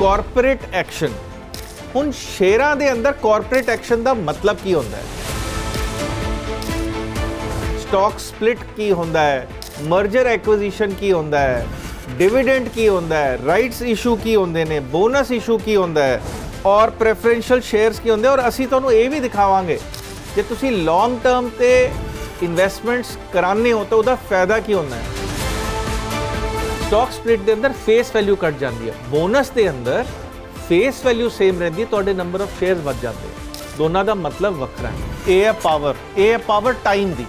Corporate action ਹੁਣ ਸ਼ੇਅਰਾਂ ਦੇ ਅੰਦਰ ਕਾਰਪੋਰੇਟ ਐਕਸ਼ਨ ਦਾ ਮਤਲਬ ਕੀ ਹੁੰਦਾ ਹੈ? ਸਟਾਕ ਸਪਲਿਟ ਕੀ ਹੁੰਦਾ ਹੈ? ਮਰਜਰ ਐਕੁਜੀਸ਼ਨ ਕੀ ਹੁੰਦਾ ਹੈ? ਡਿਵੀਡੈਂਡ ਕੀ ਹੁੰਦਾ ਹੈ? ਰਾਈਟਸ ਇਸ਼ੂ ਕੀ ਹੁੰਦੇ ਨੇ? ਬੋਨਸ ਇਸ਼ੂ ਕੀ ਹੁੰਦਾ ਹੈ? ਔਰ ਪ੍ਰੈਫਰੈਂਸ਼ੀਅਲ ਸ਼ੇਅਰਸ ਕੀ ਹੁੰਦੇ? ਔਰ ਅਸੀਂ ਤੁਹਾਨੂੰ ਇਹ ਵੀ ਦਿਖਾਵਾਂਗੇ ਜੇ ਤੁਸੀਂ ਲੌਂਗ ਟਰਮ ਤੇ ਇਨਵੈਸਟਮੈਂਟਸ ਕਰਾਉਂਦੇ ਹੋ ਤਾਂ ਉਹਦਾ ਫਾਇਦਾ ਕੀ ਹੁੰਦਾ ਹੈ? ਸਟਾਕ ਸਪਲਿਟ ਦੇ ਅੰਦਰ ਫੇਸ ਵੈਲਿਊ ਕੱਟ ਜਾਂਦੀ ਹੈ। ਬੋਨਸ ਦੇ ਅੰਦਰ ਫੇਸ ਵੈਲਿਊ ਸੇਮ ਰਹਿੰਦੀ ਹੈ, ਤੁਹਾਡੇ ਨੰਬਰ ਆਫ ਸ਼ੇਅਰਸ ਵੱਧ ਜਾਂਦੇ ਦੋਨਾਂ ਦਾ ਮਤਲਬ ਵੱਖਰਾ ਹੈ। ਇਹ ਹੈ ਪਾਵਰ ਇਹ ਹੈ ਪਾਵਰ ਟਾਈਮ ਦੀ।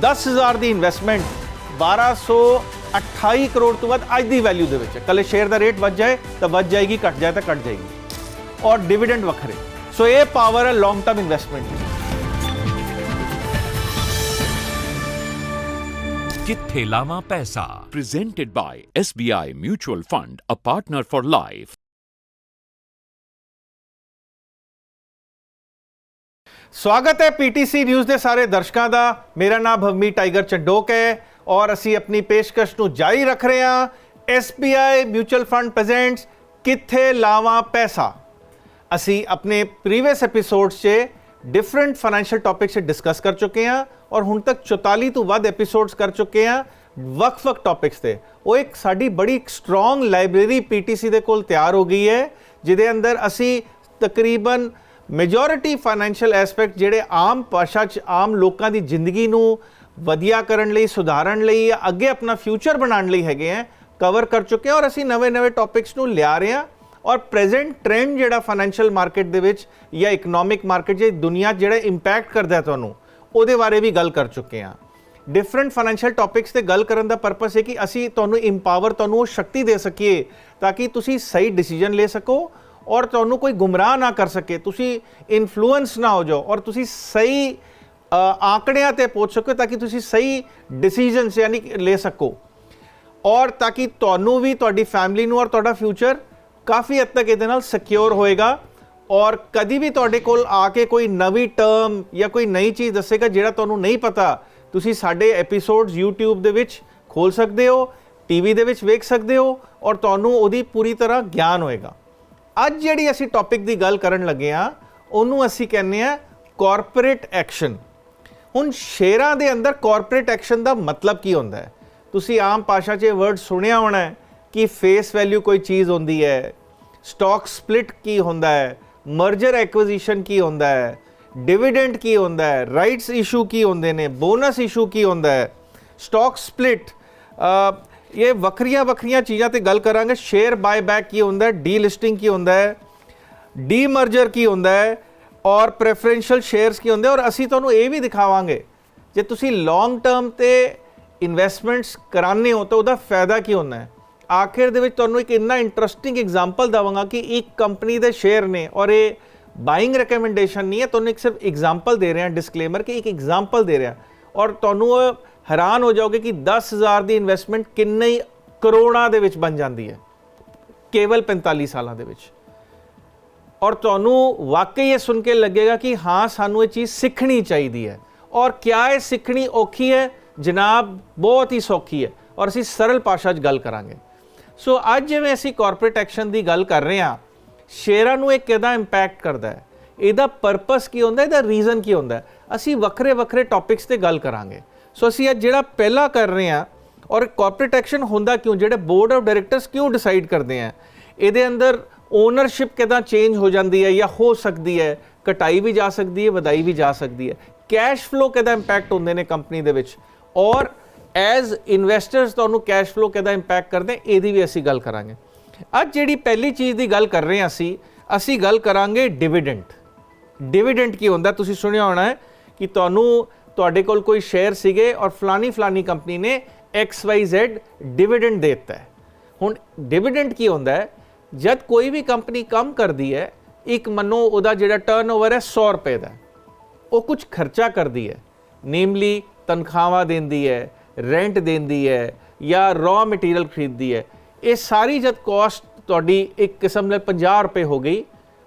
10000 ਦੀ ਇਨਵੈਸਟਮੈਂਟ 1228 ਕਰੋੜ ਤੋਂ ਵੱਧ ਅੱਜ ਦੀ ਵੈਲਿਊ ਦੇ ਵਿੱਚ ਹੈ। ਕੱਲੇ ਸ਼ੇਅਰ ਦਾ ਰੇਟ ਵੱਧ ਜਾਏ ਤਾਂ ਵੱਧ ਜਾਏਗੀ, ਘਟ ਜਾਏ ਤਾਂ ਘਟ ਜਾਏਗੀ। ਔਰ ਡਿਵੀਡੈਂਡ ਵੱਖਰੇ। ਸੋ ਇਹ ਪਾਵਰ ਹੈ ਲੌਂਗ ਟਰਮ ਇਨਵੈਸਟਮੈਂਟ ਦੀ। ਕਿੱਥੇ ਲਾਵਾਂ ਪੈਸਾ। Presented by SBI Mutual Fund a partner for life. ਸਵਾਗਤ ਹੈ ਪੀਟੀਸੀ ਨਿਊਜ਼ ਦੇ ਸਾਰੇ ਦਰਸ਼ਕਾਂ ਦਾ। ਮੇਰਾ ਨਾਮ ਭਵਮੀ ਟਾਈਗਰ ਚੰਡੋਕ ਹੈ ਔਰ ਅਸੀਂ ਆਪਣੀ ਪੇਸ਼ਕਸ਼ ਨੂੰ ਜਾਰੀ ਰੱਖ ਰਹੇ ਹਾਂ। SBI ਮਿਊਚੁਅਲ ਫੰਡ ਪ੍ਰੈਜ਼ੈਂਟਸ ਕਿੱਥੇ ਲਾਵਾਂ ਪੈਸਾ। ਅਸੀਂ ਆਪਣੇ ਪ੍ਰੀਵੀਅਸ ਐਪੀਸੋਡਸ 'ਚ ਡਿਫਰੈਂਟ ਫਾਈਨੈਂਸ਼ੀਅਲ ਟੌਪਿਕਸ 'ਤੇ ਡਿਸਕਸ ਕਰ ਚੁੱਕੇ ਹਾਂ ਔਰ ਹੁਣ ਤੱਕ 44 ਤੋਂ ਵੱਧ ਐਪੀਸੋਡਸ ਕਰ ਚੁੱਕੇ ਹਾਂ ਵੱਖ-ਵੱਖ ਟੌਪਿਕਸ ਤੇ ਉਹ ਇੱਕ ਸਾਡੀ ਬੜੀ ਸਟਰੋਂਗ ਲਾਇਬ੍ਰੇਰੀ ਪੀਟੀਸੀ ਦੇ ਕੋਲ ਤਿਆਰ ਹੋ ਗਈ ਹੈ ਜਿਹਦੇ ਅੰਦਰ ਅਸੀਂ ਤਕਰੀਬਨ ਮੈਜੋਰਿਟੀ ਫਾਈਨੈਂਸ਼ੀਅਲ ਐਸਪੈਕਟ ਜਿਹੜੇ ਆਮ ਭਾਸ਼ਾ 'ਚ ਆਮ ਲੋਕਾਂ ਦੀ ਜ਼ਿੰਦਗੀ ਨੂੰ ਵਧੀਆ ਕਰਨ ਲਈ ਸੁਧਾਰਨ ਲਈ ਜਾਂ ਅੱਗੇ ਆਪਣਾ ਫਿਊਚਰ ਬਣਾਉਣ ਲਈ ਹੈਗੇ ਆ ਕਵਰ ਕਰ ਚੁੱਕੇ ਹਾਂ ਔਰ ਅਸੀਂ ਨਵੇਂ-ਨਵੇਂ ਟੌਪਿਕਸ ਨੂੰ ਲਿਆ ਰਹੇ ਹਾਂ ਔਰ ਪ੍ਰੈਜ਼ੈਂਟ ਟ੍ਰੈਂਡ ਜਿਹੜਾ ਫਾਈਨੈਂਸ਼ੀਅਲ ਮਾਰਕੀਟ ਦੇ ਵਿੱਚ ਜਾਂ ਇਕਨੋਮਿਕ ਮਾਰਕੀਟ 'ਚ ਦੁਨੀਆ 'ਚ ਜਿਹੜਾ ਇੰਪੈਕਟ ਕਰਦਾ ਹੈ ਤੁਹਾਨੂੰ ਉਹਦੇ ਬਾਰੇ ਵੀ ਗੱਲ ਕਰ ਚੁੱਕੇ ਹਾਂ। ਡਿਫਰੈਂਟ ਫਾਈਨੈਂਸ਼ੀਅਲ ਟੌਪਿਕਸ ਤੇ ਗੱਲ ਕਰਨ ਦਾ ਪਰਪਸ ਹੈ ਕਿ ਅਸੀਂ ਤੁਹਾਨੂੰ ਇੰਪਾਵਰ ਤੁਹਾਨੂੰ ਉਹ ਸ਼ਕਤੀ ਦੇ ਸਕੀਏ ਤਾਂ ਕਿ ਤੁਸੀਂ ਸਹੀ ਡਿਸੀਜਨ ਲੈ ਸਕੋ ਔਰ ਤੁਹਾਨੂੰ ਕੋਈ ਗੁੰਮਰਾਹ ਨਾ ਕਰ ਸਕੇ ਤੁਸੀਂ ਇਨਫਲੂਐਂਸ ਨਾ ਹੋ ਜਾਓ ਔਰ ਤੁਸੀਂ ਸਹੀ ਅ, ਆંકੜਿਆਂ ਤੇ ਪਹੁੰਚ ਸਕੋ ਤਾਂ ਕਿ ਤੁਸੀਂ ਸਹੀ ਡਿਸੀਜਨਸ ਯਾਨੀ ਕਿ ਲੈ ਸਕੋ। ਔਰ ਤਾਂ ਕਿ ਤੁਹਾਨੂੰ ਵੀ ਤੁਹਾਡੀ ਫੈਮਿਲੀ ਨੂੰ ਔਰ ਤੁਹਾਡਾ ਫਿਊਚਰ ਕਾਫੀ ਹੱਦ ਤੱਕ ਇਹਦੇ ਨਾਲ ਸਿਕਿਉਰ ਹੋਏਗਾ ਔਰ ਕਦੀ ਵੀ ਤੁਹਾਡੇ ਕੋਲ ਆ ਕੇ ਕੋਈ ਨਵੀਂ ਟਰਮ ਜਾਂ ਕੋਈ ਨਈ ਚੀਜ਼ ਦੱਸੇਗਾ ਜਿਹੜਾ ਤੁਹਾਨੂੰ ਨਹੀਂ ਪਤਾ, ਤੁਸੀਂ ਸਾਡੇ ਐਪੀਸੋਡਸ YouTube ਦੇ ਵਿੱਚ ਖੋਲ ਸਕਦੇ ਹੋ ਟੀਵੀ ਦੇ ਵਿੱਚ ਵੇਖ ਸਕਦੇ ਹੋ ਔਰ ਤੁਹਾਨੂੰ ਉਹਦੀ ਪੂਰੀ ਤਰ੍ਹਾਂ ਗਿਆਨ ਹੋਏਗਾ। ਅੱਜ ਜਿਹੜੀ ਅਸੀਂ ਟੌਪਿਕ ਦੀ ਗੱਲ ਕਰਨ ਲੱਗੇ ਆ ਉਹਨੂੰ ਅਸੀਂ ਕਹਿੰਦੇ ਆ ਕਾਰਪੋਰੇਟ ਐਕਸ਼ਨ ਹੁਣ ਸ਼ੇਅਰਾਂ ਦੇ ਅੰਦਰ ਕਾਰਪੋਰੇਟ ਐਕਸ਼ਨ ਦਾ ਮਤਲਬ ਕੀ ਹੁੰਦਾ ਹੈ? ਤੁਸੀਂ ਆਮ ਭਾਸ਼ਾ 'ਚ ਇਹ ਵਰਡ ਸੁਣਿਆ ਹੋਣਾ ਹੈ। ਕਿ ਫੇਸ ਵੈਲਿਊ ਕੋਈ ਚੀਜ਼ ਹੁੰਦੀ ਹੈ ਸਟਾਕ ਸਪਲਿਟ ਕੀ ਹੁੰਦਾ ਹੈ ਮਰਜਰ ਐਕੁਜੀਸ਼ਨ ਕੀ ਹੁੰਦਾ ਹੈ ਡਿਵੀਡੈਂਡ ਕੀ ਹੁੰਦਾ ਹੈ ਰਾਈਟਸ ਇਸ਼ੂ ਕੀ ਹੁੰਦੇ ਨੇ ਬੋਨਸ ਇਸ਼ੂ ਕੀ ਹੁੰਦਾ ਹੈ ਸਟਾਕ ਸਪਲਿਟ ਇਹ ਵੱਖਰੀਆਂ ਵੱਖਰੀਆਂ ਚੀਜ਼ਾਂ ਤੇ ਗੱਲ ਕਰਾਂਗੇ ਸ਼ੇਅਰ ਬਾਇਬੈਕ ਕੀ ਹੁੰਦਾ ਹੈ ਡੀਲਿਸਟਿੰਗ ਕੀ ਹੁੰਦਾ ਹੈ ਡੀਮਰਜਰ ਕੀ ਹੁੰਦਾ ਹੈ, ਔਰ ਪ੍ਰੈਫਰੈਂਸ਼ੀਅਲ ਸ਼ੇਅਰਸ ਕੀ ਹੁੰਦੇ, ਔਰ ਅਸੀਂ ਤੁਹਾਨੂੰ ਇਹ ਵੀ ਦਿਖਾਵਾਂਗੇ, ਜੇ ਤੁਸੀਂ ਲੌਂਗ ਟਰਮ ਤੇ ਇਨਵੈਸਟਮੈਂਟਸ ਕਰਾਉਂਦੇ ਹੋ ਤਾਂ ਉਹਦਾ ਫਾਇਦਾ ਕੀ ਹੁੰਦਾ ਹੈ। ਆਖਿਰ ਦੇ ਵਿੱਚ ਤੁਹਾਨੂੰ ਇੱਕ ਇੰਨਾ ਇੰਟਰਸਟਿੰਗ ਐਗਜ਼ਾਮਪਲ ਦਵਾਂਗਾ ਕਿ ਇੱਕ ਕੰਪਨੀ ਦੇ ਸ਼ੇਅਰ ਨੇ ਔਰ ਇਹ ਬਾਇੰਗ ਰეკਮੈਂਡੇਸ਼ਨ ਨਹੀਂ ਹੈ, ਤੁਹਾਨੂੰ ਇੱਕ ਸਿਰਫ ਐਗਜ਼ਾਮਪਲ ਦੇ ਰਿਹਾ ਡਿਸਕਲੇਮਰ ਕਿ ਇੱਕ ਐਗਜ਼ਾਮਪਲ ਦੇ ਰਿਹਾ। ਔਰ ਤੁਹਾਨੂੰ ਹੈਰਾਨ ਹੋ ਜਾਓਗੇ ਕਿ 10000 ਦੀ ਇਨਵੈਸਟਮੈਂਟ ਕਿੰਨੇ ਕਰੋੜਾਂ ਦੇ ਵਿੱਚ ਬਣ ਜਾਂਦੀ ਹੈ। ਕੇਵਲ 45 ਸਾਲਾਂ ਦੇ ਵਿੱਚ। ਔਰ ਤੁਹਾਨੂੰ ਵਾਕਈ ਇਹ ਸੁਣ ਕੇ ਲੱਗੇਗਾ ਕਿ ਹਾਂ, ਸਾਨੂੰ ਇਹ ਚੀਜ਼ ਸਿੱਖਣੀ ਚਾਹੀਦੀ ਹੈ। ਔਰ ਕਿਆ ਇਹ ਸਿੱਖਣੀ ਔਖੀ ਹੈ? ਜਨਾਬ, ਬਹੁਤ ਹੀ ਸੌਖੀ ਹੈ। ਔਰ ਅਸੀਂ ਸਰਲ ਭਾਸ਼ਾ 'ਚ ਗੱਲ ਕਰਾਂਗੇ। ਸੋ ਅੱਜ ਜਿਵੇਂ ਅਸੀਂ ਕਾਰਪੋਰੇਟ ਐਕਸ਼ਨ ਦੀ ਗੱਲ ਕਰ ਰਹੇ ਹਾਂ ਸ਼ੇਅਰਾਂ ਨੂੰ ਇਹ ਕਿਦਾਂ ਇੰਪੈਕਟ ਕਰਦਾ ਹੈ? ਇਹਦਾ ਪਰਪਸ ਕੀ ਹੁੰਦਾ? ਇਹਦਾ ਰੀਜ਼ਨ ਕੀ ਹੁੰਦਾ ਅਸੀਂ ਵੱਖਰੇ ਵੱਖਰੇ ਟੌਪਿਕਸ ਤੇ ਗੱਲ ਕਰਾਂਗੇ। ਸੋ ਅਸੀਂ ਅੱਜ ਜਿਹੜਾ ਪਹਿਲਾ ਕਰ ਰਹੇ ਹਾਂ, ਔਰ ਕਾਰਪੋਰੇਟ ਐਕਸ਼ਨ ਹੁੰਦਾ ਕਿਉਂ? ਜਿਹੜੇ ਬੋਰਡ ਆਫ ਡਾਇਰੈਕਟਰਸ ਕਿਉਂ ਡਿਸਾਈਡ ਕਰਦੇ ਆ? ਇਹਦੇ ਅੰਦਰ ਓਨਰਸ਼ਿਪ ਕਿਦਾਂ ਚੇਂਜ ਹੋ ਜਾਂਦੀ ਹੈ ਜਾਂ ਹੋ ਸਕਦੀ ਹੈ? ਕਟਾਈ ਵੀ ਜਾ ਸਕਦੀ ਹੈ, ਵਧਾਈ ਵੀ ਜਾ ਸਕਦੀ ਹੈ। ਕੈਸ਼ ਫਲੋ ਕਿਦਾਂ ਇੰਪੈਕਟ ਹੁੰਦੇ ਨੇ ਕੰਪਨੀ ਦੇ ਵਿੱਚ? ਔਰ ਐਜ਼ ਇਨਵੈਸਟਰਸ ਤੁਹਾਨੂੰ ਕੈਸ਼ ਫਲੋ ਕਿਦਾਂ ਇੰਪੈਕਟ ਕਰਦੇ, ਇਹਦੀ ਵੀ ਅਸੀਂ ਗੱਲ ਕਰਾਂਗੇ। ਅੱਜ ਜਿਹੜੀ ਪਹਿਲੀ ਚੀਜ਼ ਦੀ ਗੱਲ ਕਰ ਰਹੇ ਹਾਂ ਅਸੀਂ ਅਸੀਂ ਗੱਲ ਕਰਾਂਗੇ ਡਿਵੀਡੈਂਡ ਡਿਵੀਡੈਂਡ ਕੀ ਹੁੰਦਾ? ਤੁਸੀਂ ਸੁਣਿਆ ਹੋਣਾ ਹੈ ਕਿ ਤੁਹਾਨੂੰ, ਤੁਹਾਡੇ ਕੋਲ ਕੋਈ ਸ਼ੇਅਰ ਸੀਗੇ ਔਰ ਫਲਾਨੀ ਫਲਾਨੀ ਕੰਪਨੀ ਨੇ ਐਕਸ XYZ ਡਿਵੀਡੈਂਡ ਦੇ ਦਿੱਤਾ ਹੈ। ਹੁਣ ਡਿਵੀਡੈਂਡ ਕੀ ਹੁੰਦਾ ਹੈ? ਜਦ ਕੋਈ ਵੀ ਕੰਪਨੀ ਕੰਮ ਕਰਦੀ ਹੈ, ਇੱਕ ਮੰਨੋ ਉਹਦਾ ਜਿਹੜਾ ਟਰਨਓਵਰ ਹੈ 100 ਰੁਪਏ ਦਾ। ਉਹ ਕੁਝ ਖਰਚਾ ਕਰਦੀ ਹੈ। ਨੇਮਲੀ ਤਨਖਾਹਾਂ ਦਿੰਦੀ ਹੈ ਰੈਂਟ ਦਿੰਦੀ ਹੈ ਜਾਂ ਰॉ ਮਟੀਰੀਅਲ ਖਰੀਦਦੀ ਹੈ, ਇਹ ਸਾਰੀ ਜਦ ਕਾਸਟ ਤੁਹਾਡੀ ਇੱਕ ਕਿਸਮ ਨਾਲ 50 ਰੁਪਏ ਹੋ ਗਈ,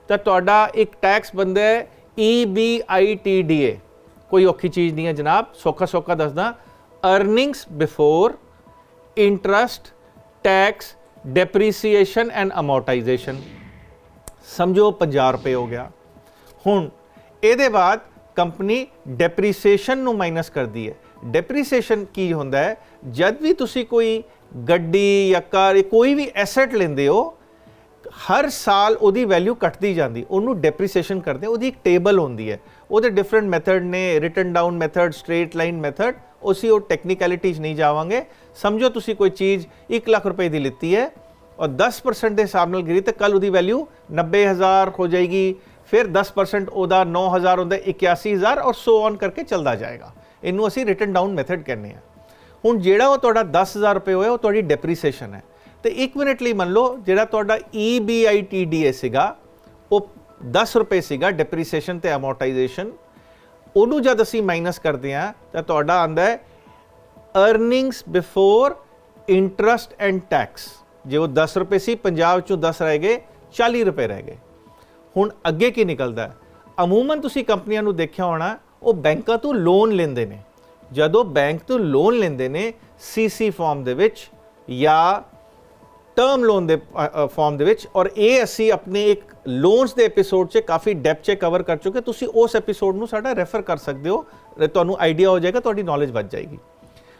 ਤਾਂ ਤੁਹਾਡਾ ਇੱਕ ਟੈਕਸ ਬੰਦਾ ਹੈ E EBITDA ਕੋਈ ਔਖੀ ਚੀਜ਼ ਨਹੀਂ ਹੈ ਜਨਾਬ, ਸੌਖਾ ਸੌਖਾ ਦੱਸਦਾ। Earnings before interest tax depreciation and amortisation ਸਮਝੋ 50 ਰੁਪਏ ਹੋ ਗਿਆ। ਹੁਣ ਇਹਦੇ ਬਾਅਦ ਕੰਪਨੀ ਡੈਪਰੀਸੀਏਸ਼ਨ ਨੂੰ ਮਾਈਨਸ ਕਰਦੀ ਹੈ। ਡੈਪਰੀਸੀਏਸ਼ਨ ਕੀ ਹੁੰਦਾ ਹੈ? ਜਦ ਵੀ ਤੁਸੀਂ ਕੋਈ ਗੱਡੀ ਜਾਂ ਕਾਰ ਕੋਈ ਵੀ ਐਸੈਟ ਲੈਂਦੇ ਹੋ, ਹਰ ਸਾਲ ਉਹਦੀ ਵੈਲਿਊ ਘਟਦੀ ਜਾਂਦੀ, ਉਹਨੂੰ ਡੈਪਰੀਸੀਏਸ਼ਨ ਕਰਦੇ, ਉਹਦੀ ਇੱਕ ਟੇਬਲ ਹੁੰਦੀ ਹੈ। ਉਹਦੇ ਡਿਫਰੈਂਟ ਮੈਥਡ ਨੇ written down method straight line method ਉਸੇ ਉਹ ਟੈਕਨੀਕੈਲਿਟੀਜ਼ ਨਹੀਂ ਜਾਵਾਂਗੇ। ਸਮਝੋ ਤੁਸੀਂ ਕੋਈ ਚੀਜ਼ 1 ਲੱਖ ਰੁਪਏ ਦੀ ਲਿੱਤੀ ਹੈ ਔਰ 10% ਦੇ ਹਿਸਾਬ ਨਾਲ ਗਿਰੀ ਤਾਂ ਕੱਲ ਉਹਦੀ ਵੈਲਿਊ 90000 ਹੋ ਜਾਏਗੀ, ਫਿਰ 10% ਉਹਦਾ 9000 ਹੁੰਦਾ 81000 ਔਰ ਸੋ ਔਨ ਕਰਕੇ ਚੱਲਦਾ ਜਾਏਗਾ। ਇਹਨੂੰ ਅਸੀਂ ਰਿਟਨ ਡਾਊਨ ਮੈਥਡ ਕਹਿੰਦੇ ਆ ਹੁਣ ਜਿਹੜਾ ਉਹ ਤੁਹਾਡਾ 10000 ਰੁਪਏ ਹੋਇਆ, ਉਹ ਤੁਹਾਡੀ ਡੈਪਰੀਸੀਏਸ਼ਨ ਹੈ। ਤੇ 1 ਮਿੰਟ ਲਈ ਮੰਨ ਲਓ, ਜਿਹੜਾ ਤੁਹਾਡਾ E EBITDA ਸੀਗਾ, ਉਹ 10 ਰੁਪਏ ਸੀਗਾ ਡੈਪਰੀਸੀਏਸ਼ਨ ਤੇ ਅਮੋਰਟਾਈਜੇਸ਼ਨ ਉਹਨੂੰ ਜਦ ਅਸੀਂ ਮਾਈਨਸ ਕਰਦੇ ਆ ਤਾਂ ਤੁਹਾਡਾ ਆਂਦਾ ਹੈ earnings before interest and tax ਜੇ ਉਹ 10 ਰੁਪਏ ਸੀ, ਪੰਜਾਬ ਚੋਂ 10 ਰਹਿ ਗਏ 40 ਰੁਪਏ ਰਹਿ ਗਏ। ਹੁਣ ਅੱਗੇ ਕੀ ਨਿਕਲਦਾ ਅਮੂਮਨ ਤੁਸੀਂ ਕੰਪਨੀਆਂ ਨੂੰ ਦੇਖਿਆ ਹੋਣਾ ਉਹ ਬੈਂਕਾਂ ਤੋਂ ਲੋਨ ਲੈਂਦੇ ਨੇ। ਜਦੋਂ ਬੈਂਕ ਤੋਂ ਲੋਨ ਲੈਂਦੇ ਨੇ ਸੀਸੀ ਫਾਰਮ ਦੇ ਵਿੱਚ ਜਾਂ ਟਰਮ ਲੋਨ ਦੇ ਫਾਰਮ ਦੇ ਵਿੱਚ ਔਰ ਇਹ ਅਸੀਂ ਆਪਣੇ ਇੱਕ ਲੋਨਸ ਦੇ ਐਪੀਸੋਡ 'ਚ ਕਾਫੀ ਡੈਪ 'ਚ ਕਵਰ ਕਰ ਚੁੱਕੇ ਤੁਸੀਂ ਉਸ ਐਪੀਸੋਡ ਨੂੰ ਸਾਡਾ ਰੈਫਰ ਕਰ ਸਕਦੇ ਹੋ। ਤੁਹਾਨੂੰ ਆਈਡੀਆ ਹੋ ਜਾਏਗਾ, ਤੁਹਾਡੀ ਨੌਲੇਜ ਵੱਧ ਜਾਏਗੀ।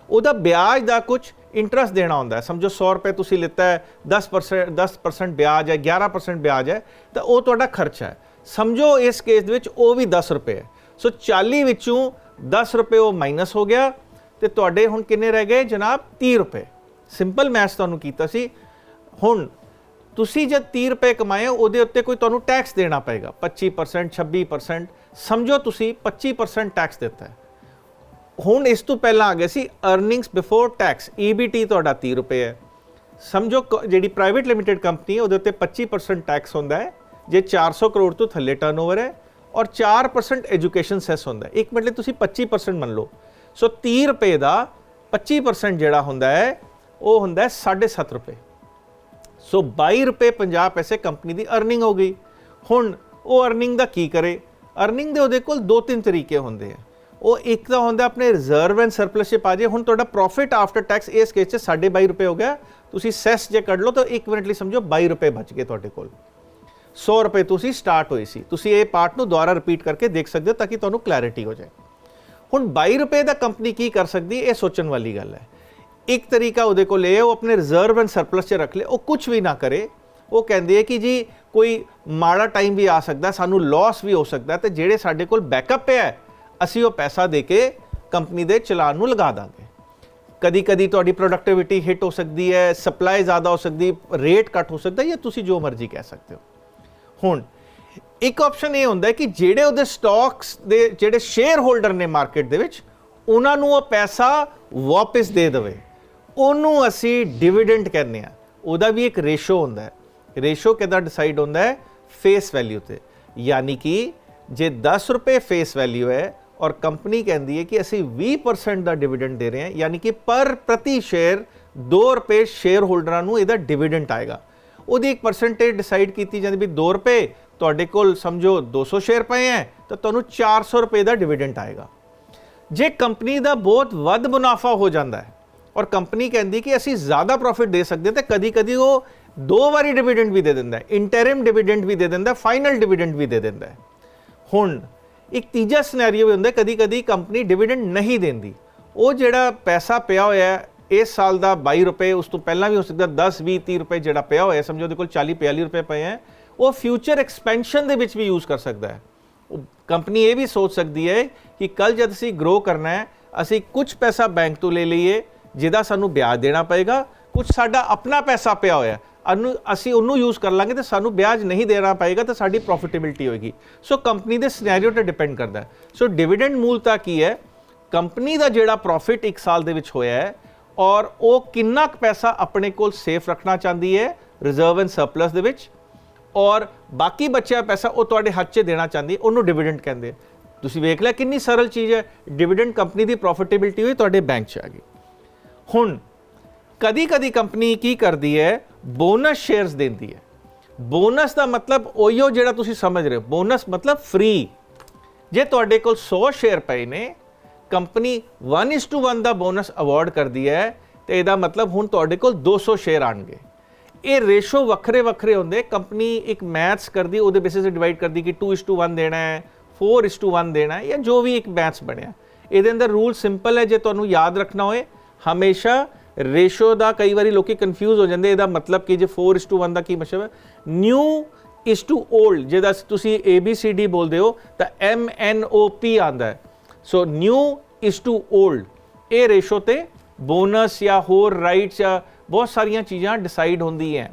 ਉਹਦਾ ਵਿਆਜ ਦਾ ਕੁਝ ਇੰਟਰਸਟ ਦੇਣਾ ਹੁੰਦਾ ਹੈ। ਸਮਝੋ 100 ਰੁਪਏ ਤੁਸੀਂ ਲਿੱਤਾ ਹੈ 10% 10% ਵਿਆਜ ਹੈ 11% ਵਿਆਜ ਹੈ, ਤਾਂ ਉਹ ਤੁਹਾਡਾ ਖਰਚਾ ਹੈ। ਸਮਝੋ ਇਸ ਕੇਸ ਦੇ ਵਿੱਚ ਉਹ ਵੀ 10 ਰੁਪਏ ਹੈ। ਸੋ 40 ਵਿੱਚੋਂ 10 ਰੁਪਏ ਉਹ ਮਾਈਨਸ ਹੋ ਗਿਆ ਤੇ ਤੁਹਾਡੇ ਹੁਣ ਕਿੰਨੇ ਰਹਿ ਗਏ ਜਨਾਬ? 30 ਰੁਪਏ। ਸਿੰਪਲ ਮੈਥ ਤੁਹਾਨੂੰ ਕੀਤਾ ਸੀ। ਹੁਣ ਤੁਸੀਂ ਜਦ 30 ਰੁਪਏ ਕਮਾਏ, ਉਹਦੇ ਉੱਤੇ ਕੋਈ ਤੁਹਾਨੂੰ ਟੈਕਸ ਦੇਣਾ ਪਏਗਾ। 25% 26% ਸਮਝੋ ਤੁਸੀਂ 25% ਟੈਕਸ ਦਿੱਤਾ। ਹੈ ਹੁਣ ਇਸ ਤੋਂ ਪਹਿਲਾਂ ਆ ਗਿਆ ਸੀ ਅਰਨਿੰਗਸ ਬਿਫੋਰ ਟੈਕਸ EBT ਤੁਹਾਡਾ 30 ਰੁਪਏ ਹੈ। ਸਮਝੋ ਕ- ਜਿਹੜੀ ਪ੍ਰਾਈਵੇਟ ਲਿਮਿਟਿਡ ਕੰਪਨੀ ਹੈ, ਉਹਦੇ ਉੱਤੇ 25% ਟੈਕਸ ਹੁੰਦਾ ਹੈ। ਜੇ 400 ਕਰੋੜ ਤੋਂ ਥੱਲੇ ਟਰਨਓਵਰ ਹੈ ਔਰ 4% ਐਜੂਕੇਸ਼ਨ ਸੈਸ ਹੁੰਦਾ ਇੱਕ ਮਿੰਟ ਲਈ ਤੁਸੀਂ 25% ਮੰਨ ਲਓ। ਸੋ 30 ਰੁਪਏ ਦਾ 25% ਜਿਹੜਾ ਹੁੰਦਾ ਹੈ, ਉਹ ਹੁੰਦਾ ਹੈ 7.5 ਰੁਪਏ। ਸੋ 22 ਰੁਪਏ 50 ਪੈਸੇ ਕੰਪਨੀ ਦੀ ਅਰਨਿੰਗ ਹੋ ਗਈ। ਹੁਣ ਉਹ ਅਰਨਿੰਗ ਦਾ ਕੀ ਕਰੇ? ਅਰਨਿੰਗ ਦੇ ਉਹਦੇ ਕੋਲ ਦੋ ਤਿੰਨ ਤਰੀਕੇ ਹੁੰਦੇ ਆ। ਉਹ ਇੱਕ ਤਾਂ ਹੁੰਦਾ ਆਪਣੇ ਰਿਜ਼ਰਵ ਐਂਡ ਸਰਪਲਸ 'ਚ ਪਾ ਜੇ। ਹੁਣ ਤੁਹਾਡਾ ਪ੍ਰੋਫਿਟ ਆਫਟਰ ਟੈਕਸ ਇਸ ਕੇਸ 'ਚ 22.5 ਰੁਪਏ ਹੋ ਗਿਆ। ਤੁਸੀਂ ਸੈਸ ਜੇ ਕੱਢ ਲਓ ਤਾਂ 1 ਮਿੰਟ ਲਈ ਸਮਝੋ 22 ਰੁਪਏ ਬਚ ਗਏ ਤੁਹਾਡੇ ਕੋਲ। 100 ਰੁਪਏ ਤੋਂ ਸੀ ਸਟਾਰਟ ਹੋਈ ਸੀ। ਤੁਸੀਂ ਇਹ ਪਾਰਟ ਨੂੰ ਦੁਬਾਰਾ ਰਿਪੀਟ ਕਰਕੇ ਦੇਖ ਸਕਦੇ ਹੋ ਤਾਂ ਕਿ ਤੁਹਾਨੂੰ ਕਲੈਰਿਟੀ ਹੋ ਜਾਏ। ਹੁਣ 22 ਰੁਪਏ ਦਾ ਕੰਪਨੀ ਕੀ ਕਰ ਸਕਦੀ ਇਹ ਸੋਚਣ ਵਾਲੀ ਗੱਲ ਹੈ। ਇੱਕ ਤਰੀਕਾ ਉਹਦੇ ਕੋਲ ਇਹ ਉਹ ਆਪਣੇ ਰਿਜ਼ਰਵ ਐਂਡ ਸਰਪਲਸ 'ਚ ਰੱਖ ਲੇ ਉਹ ਕੁਝ ਵੀ ਨਾ ਕਰੇ। ਉਹ ਕਹਿੰਦੇ ਹੈ ਕਿ ਜੀ ਕੋਈ ਮਾੜਾ ਟਾਈਮ ਵੀ ਆ ਸਕਦਾ ਸਾਨੂੰ ਲਾਸ ਵੀ ਹੋ ਸਕਦਾ ਤੇ ਜਿਹੜੇ ਸਾਡੇ ਕੋਲ ਬੈਕਅਪ ਪਿਆ ਹੈ, ਅਸੀਂ ਉਹ ਪੈਸਾ ਦੇ ਕੇ ਕੰਪਨੀ ਦੇ ਚਲਾਨ ਨੂੰ ਲਗਾ ਦਾਂਗੇ। ਕਦੀ ਕਦੀ ਤੁਹਾਡੀ ਪ੍ਰੋਡਕਟਿਵਿਟੀ ਹਿੱਟ ਹੋ ਸਕਦੀ ਹੈ ਸਪਲਾਈ ਜ਼ਿਆਦਾ ਹੋ ਸਕਦੀ ਰੇਟ ਘੱਟ ਹੋ ਸਕਦਾ ਜਾਂ ਤੁਸੀਂ ਜੋ ਮਰਜ਼ੀ ਕਹਿ ਸਕਦੇ ਹੋ। ਹੁਣ ਇੱਕ ਆਪਸ਼ਨ ਇਹ ਹੁੰਦਾ ਕਿ ਜਿਹੜੇ ਉਹਦੇ ਸਟਾਕਸ ਦੇ, ਜਿਹੜੇ ਸ਼ੇਅਰ ਹੋਲਡਰ ਨੇ ਮਾਰਕੀਟ ਦੇ ਵਿੱਚ, ਉਹਨਾਂ ਨੂੰ ਉਹ ਪੈਸਾ ਵਾਪਸ ਦੇ ਦੇਵੇ। ਉਹਨੂੰ ਅਸੀਂ ਡਿਵੀਡੈਂਡ ਕਹਿੰਦੇ ਆ ਉਹਦਾ ਵੀ ਇੱਕ ਰੇਸ਼ੋ ਹੁੰਦਾ ਹੈ। ਰੇਸ਼ੋ ਕਿਦਾਂ ਡਿਸਾਈਡ ਹੁੰਦਾ ਹੈ? ਫੇਸ ਵੈਲਿਊ ਤੇ। ਯਾਨੀ ਕਿ ਜੇ 10 ਰੁਪਏ ਫੇਸ ਵੈਲਿਊ ਹੈ ਔਰ ਕੰਪਨੀ ਕਹਿੰਦੀ ਹੈ ਕਿ ਅਸੀਂ 20% ਦਾ ਡਿਵੀਡੈਂਡ ਦੇ ਰਹੇ ਹਾਂ, ਯਾਨੀ ਕਿ ਪਰ ਪ੍ਰਤੀ ਸ਼ੇਅਰ 2 ਰੁਪਏ ਸ਼ੇਅਰ ਹੋਲਡਰਾਂ ਨੂੰ ਇਹਦਾ ਡਿਵੀਡੈਂਡ ਆਏਗਾ। ਉਹਦੀ ਇੱਕ ਪਰਸੈਂਟੇਜ ਡਿਸਾਈਡ ਕੀਤੀ ਜਾਂਦੀ ਵੀ 2 ਰੁਪਏ, ਤੁਹਾਡੇ ਕੋਲ ਸਮਝੋ 200 ਸ਼ੇਅਰ ਪਏ ਹੈ, ਤਾਂ ਤੁਹਾਨੂੰ 400 ਰੁਪਏ ਦਾ ਡਿਵੀਡੈਂਡ ਆਏਗਾ। ਜੇ ਕੰਪਨੀ ਦਾ ਬਹੁਤ ਵੱਧ ਮੁਨਾਫਾ ਹੋ ਜਾਂਦਾ ਹੈ ਔਰ ਕੰਪਨੀ ਕਹਿੰਦੀ ਕਿ ਅਸੀਂ ਜ਼ਿਆਦਾ ਪ੍ਰੋਫਿਟ ਦੇ ਸਕਦੇ ਹਾਂ, ਤੇ ਕਦੀ-ਕਦੀ ਉਹ ਦੋ ਵਾਰੀ ਡਿਵੀਡੈਂਡ ਵੀ ਦੇ ਦਿੰਦਾ ਹੈ ਇੰਟਰਿਮ ਡਿਵੀਡੈਂਡ ਵੀ ਦੇ ਦਿੰਦਾ ਹੈ ਫਾਈਨਲ ਡਿਵੀਡੈਂਡ ਵੀ ਦੇ ਦਿੰਦਾ ਹੈ। ਹੁਣ ਇੱਕ ਤੀਜਾ ਸਿਨੈਰੀਓ ਵੀ ਹੁੰਦਾ ਕਦੀ-ਕਦੀ ਕੰਪਨੀ ਡਿਵੀਡੈਂਡ ਨਹੀਂ ਦਿੰਦੀ। ਉਹ ਜਿਹੜਾ ਪੈਸਾ ਪਿਆ ਹੋਇਆ ਹੈ ਇਸ ਸਾਲ ਦਾ 22 ਰੁਪਏ, ਉਸ ਤੋਂ ਪਹਿਲਾਂ ਵੀ ਹੋ ਸਕਦਾ 10 20 30 ਰੁਪਏ ਜਿਹੜਾ ਪਿਆ ਹੋਇਆ, ਸਮਝੋ ਉਹਦੇ ਕੋਲ 40 42 ਰੁਪਏ ਪਏ ਹੈ। ਉਹ ਫਿਊਚਰ ਐਕਸਪੈਂਸ਼ਨ ਦੇ ਵਿੱਚ ਵੀ ਯੂਜ਼ ਕਰ ਸਕਦਾ ਹੈ। ਕੰਪਨੀ ਇਹ ਵੀ ਸੋਚ ਸਕਦੀ ਹੈ ਕਿ ਕੱਲ ਜਦ ਅਸੀਂ ਗਰੋ ਕਰਨਾ ਹੈ, ਅਸੀਂ ਕੁਝ ਪੈਸਾ ਬੈਂਕ ਤੋਂ ਲੈ ਲਈਏ, ਜਿਹਦਾ ਸਾਨੂੰ ਵਿਆਜ ਦੇਣਾ ਪਏਗਾ ਕੁਝ ਸਾਡਾ ਆਪਣਾ ਪੈਸਾ ਪਿਆ ਹੋਇਆ ਅਨੂੰ, ਅਸੀਂ ਉਹਨੂੰ ਯੂਜ਼ ਕਰ ਲਾਂਗੇ ਤੇ ਸਾਨੂੰ ਵਿਆਜ ਨਹੀਂ ਦੇਣਾ ਪਏਗਾ ਤਾਂ ਸਾਡੀ ਪ੍ਰੋਫਿਟੇਬਿਲਟੀ ਹੋਏਗੀ। ਸੋ ਕੰਪਨੀ ਦੇ ਸਿਨੈਰੀਓ ਤੇ ਡਿਪੈਂਡ ਕਰਦਾ ਸੋ ਡਿਵੀਡੈਂਡ ਮੂਲਤਾ ਕੀ ਹੈ? ਕੰਪਨੀ ਦਾ ਜਿਹੜਾ ਪ੍ਰੋਫਿਟ ਇੱਕ ਸਾਲ ਦੇ ਵਿੱਚ ਹੋਇਆ ਹੈ ਔਰ ਉਹ ਕਿੰਨਾ ਕੁ ਪੈਸਾ ਆਪਣੇ ਕੋਲ ਸੇਫ ਰੱਖਣਾ ਚਾਹੁੰਦੀ ਹੈ ਰਿਜ਼ਰਵ ਐਂਡ ਸਰਪਲਸ ਦੇ ਵਿੱਚ, ਔਰ ਬਾਕੀ ਬਚਿਆ ਪੈਸਾ ਉਹ ਤੁਹਾਡੇ ਹੱਥ 'ਚ ਦੇਣਾ ਚਾਹੁੰਦੀ ਉਹਨੂੰ ਡਿਵੀਡੈਂਡ ਕਹਿੰਦੇ ਤੁਸੀਂ ਵੇਖ ਲਿਆ ਕਿੰਨੀ ਸਰਲ ਚੀਜ਼ ਹੈ ਡਿਵੀਡੈਂਡ ਕੰਪਨੀ ਦੀ ਪ੍ਰੋਫਿਟੇਬਿਲਟੀ ਹੋਈ, ਤੁਹਾਡੇ ਬੈਂਕ 'ਚ ਆ ਗਈ। ਹੁਣ ਕਦੀ ਕਦੀ ਕੰਪਨੀ ਕੀ ਕਰਦੀ ਹੈ ਬੋਨਸ ਸ਼ੇਅਰਸ ਦਿੰਦੀ ਹੈ। ਬੋਨਸ ਦਾ ਮਤਲਬ ਉਹੀਓ ਜਿਹੜਾ ਤੁਸੀਂ ਸਮਝ ਰਹੇ ਹੋ ਬੋਨਸ ਮਤਲਬ ਫ੍ਰੀ ਜੇ ਤੁਹਾਡੇ ਕੋਲ 100 ਸ਼ੇਅਰ ਪਏ ਨੇ ਕੰਪਨੀ 1:1 ਦਾ ਬੋਨਸ ਅਵਾਰਡ ਕਰਦੀ ਹੈ ਤੇ ਇਹਦਾ ਮਤਲਬ ਹੁਣ ਤੁਹਾਡੇ ਕੋਲ 200 ਸ਼ੇਅਰ ਆਣਗੇ। ਇਹ ਰੇਸ਼ੋ ਵੱਖਰੇ ਵੱਖਰੇ ਹੁੰਦੇ, ਕੰਪਨੀ ਇੱਕ ਮੈਥਸ ਕਰਦੀ, ਉਹਦੇ ਬੇਸਿਸ ਤੇ ਡਿਵਾਈਡ ਕਰਦੀ ਕਿ 2:1 ਦੇਣਾ ਹੈ 4:1 ਦੇਣਾ ਹੈ ਜਾਂ ਜੋ ਵੀ ਇੱਕ ਮੈਥਸ ਬਣਿਆ। ਇਹਦੇ ਅੰਦਰ ਰੂਲ ਸਿੰਪਲ ਹੈ, ਜੇ ਤੁਹਾਨੂੰ ਯਾਦ ਰੱਖਣਾ ਹੋਏ, ਹਮੇਸ਼ਾ ਰੇਸ਼ੋ ਦਾ ਕਈ ਵਾਰੀ ਲੋਕੀ ਕਨਫਿਊਜ਼ ਹੋ ਜਾਂਦੇ, ਇਹਦਾ ਮਤਲਬ ਕਿ ਜੇ 4:1 ਦਾ ਕੀ ਮਤਲਬ ਹੈ? ਨਿਊ is ਟੂ old ਜੇ ਤੁਸੀਂ ABCD ਬੋਲਦੇ ਹੋ, ਤਾਂ M N O P ਆਂਦਾ ਹੈ। So new is to old. ਇਹ ਰੇਸ਼ੋ ਤੇ ਬੋਨਸ ਜਾਂ ਹੋਰ ਰਾਈਟਸ ਜਾਂ ਬਹੁਤ ਸਾਰੀਆਂ ਚੀਜ਼ਾਂ ਡਿਸਾਈਡ ਹੁੰਦੀ ਹੈ।